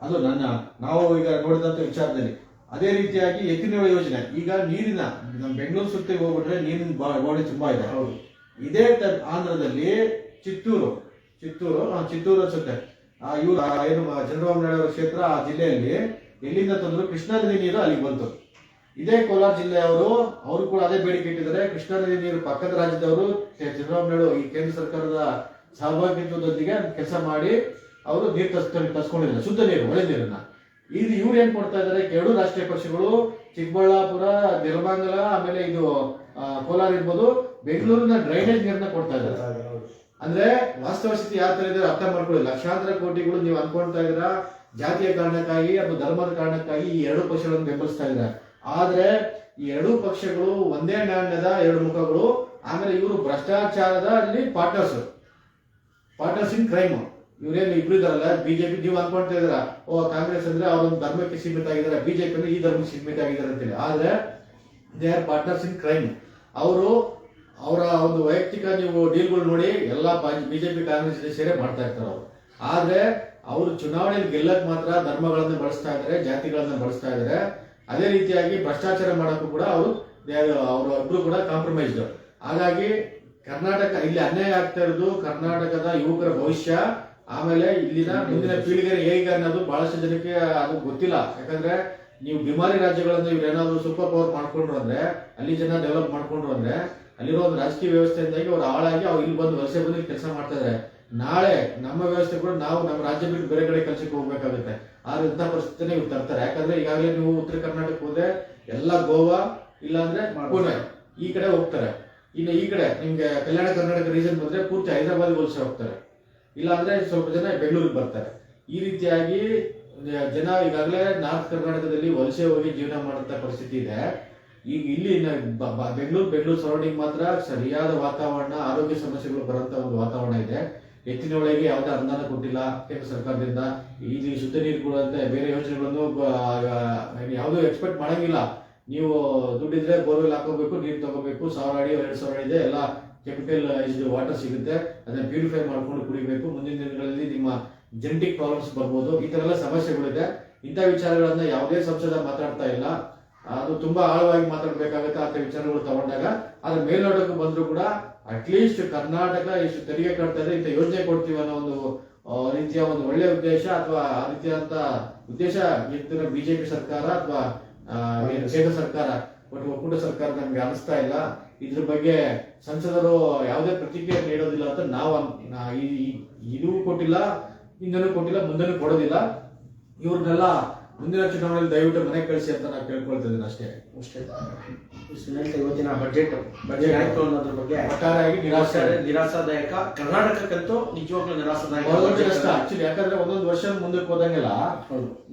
ಅದು ನನ್ನ ನಾವು ಈಗ ನೋಡಿದಂತ ವಿಚಾರದಲ್ಲಿ. ಅದೇ ರೀತಿಯಾಗಿ ಎತ್ತಿನ ಯೋಜನೆ. ಈಗ ನೀರಿನ ನಮ್ಮ ಬೆಂಗಳೂರು ಸುತ್ತಿ ಹೋಗ್ಬಿಟ್ರೆ ನೀರಿನ ಬಾಡಿ ತುಂಬಾ ಇದೆ. ಹೌದು. ಇದೇ ಆಂಧ್ರದಲ್ಲಿ ಚಿತ್ತೂರು ಚಿತ್ತೂರು ಚಿತ್ತೂರು ಅನ್ಸುತ್ತೆ ಇವ್ರು ಆ, ಏನು ಮ- ಚಂದ್ರಬಾಬು ನಾಯ್ಡು ಅವರ ಕ್ಷೇತ್ರ ಆ ಜಿಲ್ಲೆಯಲ್ಲಿ ಎಲ್ಲಿಂದ ತಂದ್ರು? ಕೃಷ್ಣಾ ನದಿ ನೀರು ಅಲ್ಲಿಗೆ ಬಂತು. ಇದೇ ಕೋಲಾರ ಜಿಲ್ಲೆಯವರು ಅವರು ಕೂಡ ಅದೇ ಬೇಡಿಕೆ ಇಟ್ಟಿದ್ದಾರೆ. ಕೃಷ್ಣಾ ನದಿ ನೀರು ಪಕ್ಕದ ರಾಜ್ಯದವರು ಚಂದ್ರಬಾಬು ನಾಯ್ಡು ಈ ಕೇಂದ್ರ ಸರ್ಕಾರದ ಸಹಭಾಗಿತ್ವದೊಂದಿಗೆ ಕೆಲಸ ಮಾಡಿ ಅವರು ನೀರು ತಸ್ ತಸ್ಕೊಂಡಿದ್ದಾರೆ ಶುದ್ಧ ನೀರು ಒಳ್ಳೆ ನೀರನ್ನ. ಇದು ಇವ್ರು ಏನ್ ಕೊಡ್ತಾ ಇದ್ದಾರೆ? ಎರಡು ರಾಷ್ಟ್ರೀಯ ಪಕ್ಷಗಳು ಚಿಕ್ಕಬಳ್ಳಾಪುರ ನಿರ್ಮಾಂಗಲ ಆಮೇಲೆ ಇದು ಕೋಲಾರ ಇರ್ಬೋದು ಬೆಂಗಳೂರಿನ ಡ್ರೈನೇಜ್ ನೀರನ್ನ ಕೊಡ್ತಾ ಇದ್ದಾರೆ. ಅಂದ್ರೆ ವಾಸ್ತವ ಸ್ಥಿತಿ ಯಾವ ತರ ಇದೆ ಅರ್ಥ ಮಾಡ್ಕೊಳ್ಳಿ. ಲಕ್ಷಾಂತರ ಕೋಟಿಗಳು ನೀವು ಅನ್ಕೊಳ್ತಾ ಇದ್ದೀರಾ, ಜಾತಿಯ ಕಾರಣಕ್ಕಾಗಿ ಅಥವಾ ಧರ್ಮದ ಕಾರಣಕ್ಕಾಗಿ ಈ ಎರಡು ಪಕ್ಷಗಳನ್ನು ಬೆಂಬಲಿಸ್ತಾ ಇದ್ದಾರೆ. ಆದ್ರೆ ಈ ಎರಡೂ ಪಕ್ಷಗಳು ಒಂದೇ ನಾಣ್ಯದ ಎರಡು ಮುಖಗಳು, ಆಮೇಲೆ ಇವರು ಭ್ರಷ್ಟಾಚಾರದ ಅಲ್ಲಿ ಪಾರ್ಟ್ನರ್ಸ್ ಪಾರ್ಟ್ನರ್ಸ್ ಇನ್ ಕ್ರೈಮ್ ಇವ್ರೇನು ಇಬ್ರು ಇದಾರಲ್ಲ ಬಿಜೆಪಿ ನೀವು ಅನ್ಕೊಂತ ಇದ್ರ ಓ, ಕಾಂಗ್ರೆಸ್ ಅಂದ್ರೆ ಅವ್ರೊಂದು ಧರ್ಮಕ್ಕೆ ಸೀಮಿತ ಆಗಿದ್ದಾರೆ ಬಿಜೆಪಿ ಅಂದ್ರೆ ಈ ಧರ್ಮಕ್ಕೆ ಸೀಮಿತ ಆಗಿದ್ದಾರೆ ಅಂತೇಳಿ. ಆದ್ರೆ they are partners in crime ಅವರು ಅವರ ಒಂದು ವೈಯಕ್ತಿಕ ನೀವು ಡೀಲ್ಗಳು ನೋಡಿ, ಎಲ್ಲ ಬಿಜೆಪಿ, ಕಾಂಗ್ರೆಸ್ ಸೇರಿ ಮಾಡ್ತಾ ಇರ್ತಾರೆ ಅವರು. ಆದ್ರೆ ಅವರು ಚುನಾವಣೆಯಲ್ಲಿ ಗೆಲ್ಲಕ್ ಮಾತ್ರ ಧರ್ಮಗಳನ್ನ ಬಳಸ್ತಾ ಇದ್ದಾರೆ ಜಾತಿಗಳನ್ನ ಬಳಸ್ತಾ ಇದ್ದಾರೆ ಅದೇ ರೀತಿಯಾಗಿ ಭ್ರಷ್ಟಾಚಾರ ಮಾಡೋಕ್ಕೂ ಕೂಡ ಅವರು ಅವರು ಇಬ್ರು ಕೂಡ ಕಾಂಪ್ರಮೈಸ್ಡ್ ಹಾಗಾಗಿ ಕರ್ನಾಟಕ, ಇಲ್ಲಿ ಅನ್ಯಾಯ ಆಗ್ತಾ ಇರೋದು ಕರ್ನಾಟಕದ ಯುವಕರ ಭವಿಷ್ಯ. ಆಮೇಲೆ ಇಲ್ಲಿನ ಮುಂದಿನ ಪೀಳಿಗೆ ಹೇಗೆ ಅನ್ನೋದು ಬಹಳಷ್ಟು ಜನಕ್ಕೆ ಅದು ಗೊತ್ತಿಲ್ಲ. ಯಾಕಂದ್ರೆ ನೀವು ಬಿಮಾರಿ ರಾಜ್ಯಗಳನ್ನು ಇವ್ರು ಏನಾದ್ರು ಸೂಪರ್ ಪವರ್ ಮಾಡ್ಕೊಂಡ್ರು ಅಂದ್ರೆ, ಅಲ್ಲಿ ಜನ ಡೆವಲಪ್ ಮಾಡ್ಕೊಂಡ್ರು ಅಂದ್ರೆ ಅಲ್ಲಿರೋ ಒಂದು ರಾಜಕೀಯ ವ್ಯವಸ್ಥೆಯಿಂದಾಗಿ ಅವ್ರು ಹಾಳಾಗಿ ಅವ್ರು ಇಲ್ಲಿ ಬಂದು ವಲಸೆ ಬಂದು ಕೆಲಸ ಮಾಡ್ತಾ ಇದಾರೆ. ನಾಳೆ ನಮ್ಮ ವ್ಯವಸ್ಥೆ ಕೂಡ ನಾವು ನಮ್ಮ ರಾಜ್ಯ ಬಿಟ್ಟು ಬೇರೆ ಕಡೆ ಕೆಲಸಕ್ಕೆ ಹೋಗ್ಬೇಕಾಗುತ್ತೆ. ಆದ್ರೆ ಇಂಥ ಪರಿಸ್ಥಿತಿನ ಇವ್ರು ತರ್ತಾರೆ. ಯಾಕಂದ್ರೆ ಈಗಾಗಲೇ ನೀವು ಉತ್ತರ ಕರ್ನಾಟಕ ಹೋದ್ರೆ ಎಲ್ಲ ಗೋವಾ ಇಲ್ಲಾಂದ್ರೆ ಪುಣೆ ಈ ಕಡೆ ಹೋಗ್ತಾರೆ. ಇನ್ನು ಈ ಕಡೆ ನಿಮ್ಗೆ ಕಲ್ಯಾಣ ಕರ್ನಾಟಕ ರೀಜನ್ ಬಂದ್ರೆ ಪೂರ್ತಿ ಹೈದರಾಬಾದ್ ವಲಸೆ ಹೋಗ್ತಾರೆ. ಇಲ್ಲಾಂದ್ರೆ ಸ್ವಲ್ಪ ಜನ ಬೆಂಗಳೂರಿಗೆ ಬರ್ತಾರೆ. ಈ ರೀತಿಯಾಗಿ ಜನ ಈಗಾಗಲೇ ನಾರ್ತ್ ಕರ್ನಾಟಕದಲ್ಲಿ ವಲಸೆ ಹೋಗಿ ಜೀವನ ಮಾಡುವಂತ ಪರಿಸ್ಥಿತಿ ಇದೆ. ಈಗ ಇಲ್ಲಿ ಬೆಂಗಳೂರು ಬೆಂಗಳೂರು ಸರೌಂಡಿಂಗ್ ಮಾತ್ರ ಸರಿಯಾದ ವಾತಾವರಣ, ಆರೋಗ್ಯ ಸಮಸ್ಯೆಗಳು ಬರುವಂತ ಒಂದು ವಾತಾವರಣ ಇದೆ. ಎತ್ತಿನೊಳಗೆ ಯಾವುದೇ ಅನುದಾನ ಕೊಟ್ಟಿಲ್ಲ ಕೇಂದ್ರ ಸರ್ಕಾರದಿಂದ. ಇಲ್ಲಿ ಶುದ್ಧ ನೀರು ಕೊಡುವಂತೆ ಬೇರೆ ಯೋಜನೆಗಳನ್ನು ಯಾವುದೂ ಎಕ್ಸ್ಪೆಕ್ಟ್ ಮಾಡಂಗಿಲ್ಲ. ನೀವು ದುಡ್ಡಿದ್ರೆ ಬೋರ್ವೆಲ್ ಹಾಕೋಬೇಕು, ನೀರು ತಗೋಬೇಕು, ಸಾವಿರ ಅಡಿ, ಎರಡು ಸಾವಿರ ಅಡಿ ಇದೆ, ಎಲ್ಲ ಕೆಮಿಕಲ್ ಇದು ವಾಟರ್ ಸಿಗುತ್ತೆ. ಅದನ್ನ ಪ್ಯೂರಿಫೈ ಮಾಡ್ಕೊಂಡು ಕುಡಿಬೇಕು. ಮುಂದಿನ ದಿನಗಳಲ್ಲಿ ನಿಮ್ಮ ಜೆನೆಟಿಕ್ ಪ್ರಾಬ್ಲಮ್ಸ್ ಬರ್ಬೋದು. ಈ ತರ ಎಲ್ಲ ಸಮಸ್ಯೆಗಳಿದೆ. ಇಂಥ ವಿಚಾರಗಳನ್ನ ಯಾವುದೇ ಸಂಸದ ಮಾತಾಡ್ತಾ ಇಲ್ಲ. ಅದು ತುಂಬಾ ಆಳವಾಗಿ ಮಾತಾಡಬೇಕಾಗುತ್ತೆ ಅಂತ ವಿಚಾರಗಳು ತಗೊಂಡಾಗ ಅದ್ರ ಮೇಲ್ನೋಟಕ್ಕೆ ಬಂದರೂ ಕೂಡ ಅಟ್ಲೀಸ್ಟ್ ಕರ್ನಾಟಕ ಎಷ್ಟು ತೆರಿಗೆ ಕಟ್ತಾ ಇದೆ, ಇಂಥ ಯೋಜನೆ ಕೊಡ್ತೀವಿ ಅನ್ನೋ ಒಂದು ರೀತಿಯ ಒಂದು ಒಳ್ಳೆ ಉದ್ದೇಶ ಅಥವಾ ಆ ರೀತಿಯಾದಂತ ಉದ್ದೇಶ ಇದ್ದಿರೋ ಬಿಜೆಪಿ ಸರ್ಕಾರ ಅಥವಾ ಕೇಂದ್ರ ಸರ್ಕಾರ, ಒಟ್ಟು ಒಕ್ಕೂಟ ಸರ್ಕಾರ ನಮ್ಗೆ ಅನಿಸ್ತಾ ಇಲ್ಲ. ಇದ್ರ ಬಗ್ಗೆ ಸಂಸದರು ಯಾವುದೇ ಪ್ರತಿಕ್ರಿಯೆ ನೀಡೋದಿಲ್ಲ ಅಂತ ನಾವು ಇದೂ ಕೊಟ್ಟಿಲ್ಲ ಹಿಂದನೂ ಕೊಟ್ಟಿಲ್ಲ ಮುಂದನೂ ಕೊಡೋದಿಲ್ಲ. ಇವ್ರನ್ನೆಲ್ಲ ಮುಂದಿನ ಚುನಾವಣೆಯಲ್ಲಿ ದಯವಿಟ್ಟು ಮನೆ ಕಳಿಸಿ ಅಂತ ನಾನು ಕೇಳ್ಕೊಳ್ತಿದ್ದೀನಿ ಅಷ್ಟೇ. ಅಷ್ಟೇ. ಇಷ್ಟು ಹೇಳ್ತಾ ಇವತ್ತಿನ ಬಜೆಟ್ ಬಜೆಟ್ ಆಯ್ತು ಅನ್ನೋದ್ರ ಬಗ್ಗೆ ಒಟ್ಟಾರೆಯಾಗಿ ನಿರಾಶೆ ನಿರಾಸೆ. ನಿರಾಸಾದಾಯಕ. ಕರ್ನಾಟಕಕ್ಕಂತೂ ನಿಜವಾಗ್ಲೂ ನಷ್ಟ ಆಕ್ಚುಲಿ ಯಾಕಂದ್ರೆ ಒಂದೊಂದು ವರ್ಷ ಮುಂದಕ್ಕೆ ಹೋದಂಗೆಲ್ಲ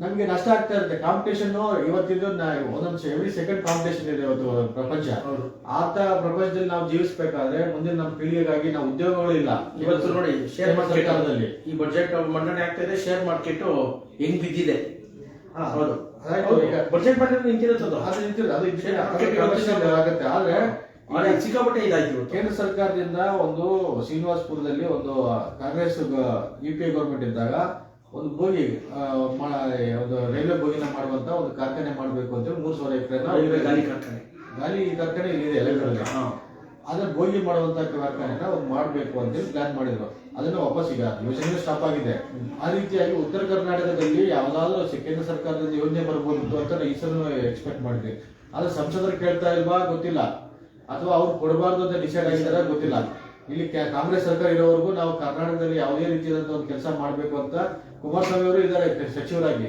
ನಮಗೆ ನಷ್ಟ ಆಗ್ತಾ ಇರುತ್ತೆ. ಕಾಂಪಿಟೇಷನ್ ಇವತ್ತಿದ್ದು ಒಂದೊಂದು ಎವ್ರಿ ಸೆಕೆಂಡ್ ಕಾಂಪಿಟೇಷನ್ ಇದೆ ಇವತ್ತು ಪ್ರಪಂಚ. ಆತ ಪ್ರಪಂಚದಲ್ಲಿ ನಾವು ಜೀವಿಸಬೇಕಾದ್ರೆ ಮುಂದಿನ ನಮ್ಮ ಪೀಳಿಗೆಗಾಗಿ ನಾವು ಉದ್ಯೋಗಗಳು ಇಲ್ಲ. ಇವತ್ತು ನೋಡಿ ಶೇರ್ ಮಾರ್ಕೆಟ್ ಈ ಬಜೆಟ್ ಮಂಡನೆ ಆಗ್ತಾ ಇದೆ. ಶೇರ್ ಮಾರ್ಕೆಟ್ ಹೆಂಗ್ ಬಿದ್ದಿದೆ? ಹೌದು. ಬಜೆಟ್ ಬಂದ್ರೆ ನಿಂತಿರುತ್ತದು ಅದು ಅದು ಅದು ಆಗುತ್ತೆ. ಆದ್ರೆ ಸಿಕ್ಕಾಪಟ್ಟೆ ಇದಾಯ್ತು ಇವತ್ತು. ಕೇಂದ್ರ ಸರ್ಕಾರದಿಂದ ಒಂದು ಶ್ರೀನಿವಾಸಪುರದಲ್ಲಿ ಒಂದು Congress U P A government ಇದ್ದಾಗ ಒಂದು ಬೋಗಿ ಒಂದು ರೈಲ್ವೆ ಬೋಗಿನ ಮಾಡುವಂತ ಒಂದು ಕಾರ್ಖಾನೆ ಮಾಡಬೇಕು ಅಂತ ಮೂರು ಸಾವಿರ ಎಕರೆ ಗಾಲಿ ಕಾರ್ಖಾನೆ. ಗಾಲಿ ಕಾರ್ಖಾನೆ ಇಲ್ಲಿದೆ ಎಲೆಗಳಲ್ಲಿ ಅದನ್ನ ಬೋಗಿ ಮಾಡುವಂತ ಕಾರ್ಖಾನೆನ ಮಾಡಬೇಕು ಅಂತೇಳಿ ಪ್ಲಾನ್ ಮಾಡಿದ್ರು. ಅದನ್ನ ವಾಪಸ್ ಈಗ ಯೋಜನೆ ಸ್ಟಾಪ್ ಆಗಿದೆ. ಆ ರೀತಿಯಾಗಿ ಉತ್ತರ ಕರ್ನಾಟಕದಲ್ಲಿ ಯಾವ್ದಾದ್ರು ಕೇಂದ್ರ ಸರ್ಕಾರದಿಂದ ಯೋಜನೆ ಬರಬಹುದು ಅಂತ ಈ ಸಲ ಎಕ್ಸ್ಪೆಕ್ಟ್ ಮಾಡಿದ್ವಿ. ಆದ್ರೆ ಸಂಸದರು ಕೇಳ್ತಾ ಇಲ್ವಾ ಗೊತ್ತಿಲ್ಲ. ಅಥವಾ ಅವ್ರು ಕೊಡಬಾರ್ದು ಅಂತ ಡಿಸೈಡ್ ಆಗಿದಾರ ಗೊತ್ತಿಲ್ಲ. ಇಲ್ಲಿ ಕಾಂಗ್ರೆಸ್ ಸರ್ಕಾರ ಇರೋವರೆಗೂ ನಾವು ಕರ್ನಾಟಕದಲ್ಲಿ ಯಾವುದೇ ರೀತಿಯಾದಂತ ಒಂದು ಕೆಲಸ ಮಾಡಬೇಕು ಅಂತ ಕುಮಾರಸ್ವಾಮಿ ಅವರು ಇದ್ದಾರೆ ಸಚಿವರಾಗಿ.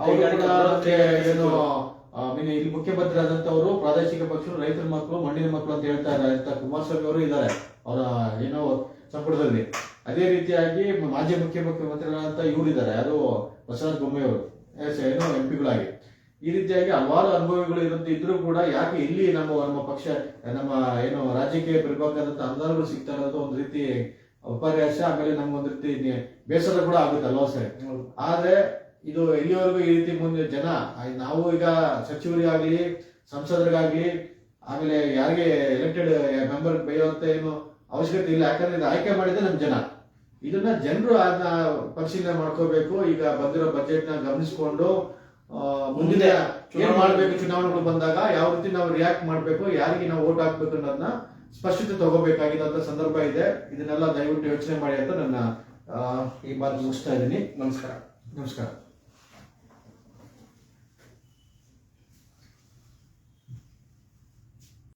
ಅವ್ರು ಏನು ಆ, ಇಲ್ಲಿ ಮುಖ್ಯಮಂತ್ರಿ ಆದಂತವರು ಪ್ರಾದೇಶಿಕ ಪಕ್ಷರು ರೈತರ ಮಕ್ಕಳು ಮಣ್ಣಿನ ಮಕ್ಕಳು ಅಂತ ಹೇಳ್ತಾ ಇದ್ದಾರೆ. ಅಂತ ಕುಮಾರಸ್ವಾಮಿ ಅವರು ಇದ್ದಾರೆ. ಅವರ ಏನೋ ಸಂಪುಟದಲ್ಲಿ. ಅದೇ ರೀತಿಯಾಗಿ ಮಾಜಿ ಮುಖ್ಯ ಮುಖ್ಯಮಂತ್ರಿಗಳಂತ ಇವರು ಇದ್ದಾರೆ. ಅದು ಬಸವರಾಜ ಬೊಮ್ಮಾಯಿ ಅವರು. ಏನೋ ಎಂ ಪಿಗಳಾಗಿ ಈ ರೀತಿಯಾಗಿ ಹಲವಾರು ಅನುಭವಿಗಳು ಇರುತ್ತೆ ಇದ್ರೂ ಕೂಡ ಯಾಕೆ ಇಲ್ಲಿ ನಮ್ಮ ನಮ್ಮ ಪಕ್ಷ ನಮ್ಮ ಏನು ರಾಜ್ಯಕ್ಕೆ ಬರಬೇಕಾದಂತ ಅನುದಾನಗಳು ಸಿಗ್ತಾ ಇರೋದು ಒಂದು ರೀತಿ ವಿಪರ್ಯಾಸ ಆಮೇಲೆ ನಮ್ಗೊಂದು ರೀತಿ ಬೇಸರ ಕೂಡ ಆಗುತ್ತೆ ಅಲ್ವಾ ಸರ್. ಆದ್ರೆ ಇದು ಇಲ್ಲಿವರೆಗೂ ಈ ರೀತಿ ಮುಂದೆ ಜನ ನಾವು ಈಗ ಸಚಿವರಿಗಾಗ್ಲಿ ಸಂಸದರಿಗಾಗ್ಲಿ ಆಮೇಲೆ ಯಾರಿಗೆ ಎಲೆಕ್ಟೆಡ್ ಮೆಂಬರ್ ಬೇಯುವಂತ ಏನು ಅವಶ್ಯಕತೆ ಇಲ್ಲ. ಯಾಕಂದ್ರೆ ಇದು ಆಯ್ಕೆ ಮಾಡಿದ್ರೆ ನಮ್ಮ ಜನ. ಇದನ್ನ ಜನರು ಅದನ್ನ ಪರಿಶೀಲನೆ ಮಾಡ್ಕೋಬೇಕು. ಈಗ ಬಂದಿರೋ ಬಜೆಟ್ನ ಗಮನಿಸಿಕೊಂಡು ಮುಂದಿನ ಮುಂದೆ ಏನ್ ಮಾಡ್ಬೇಕು ಚುನಾವಣೆಗಳು ಬಂದಾಗ ಯಾವ ರೀತಿ ನಾವು ರಿಯಾಕ್ಟ್ ಮಾಡ್ಬೇಕು ಯಾರಿಗೆ ನಾವು ಓಟ್ ಹಾಕ್ಬೇಕು ಅನ್ನೋದನ್ನ ಸ್ಪಷ್ಟತೆ ತಗೋಬೇಕಾಗಿದ್ದಂತ ಸಂದರ್ಭ ಇದೆ. ಇದನ್ನೆಲ್ಲ ದಯವಿಟ್ಟು ಯೋಚನೆ ಮಾಡಿ ಅಂತ ನನ್ನ ಈ ಮಾತು ಮುಗಿಸ್ತಾ ಇದ್ದೀನಿ. ನಮಸ್ಕಾರ. ನಮಸ್ಕಾರ.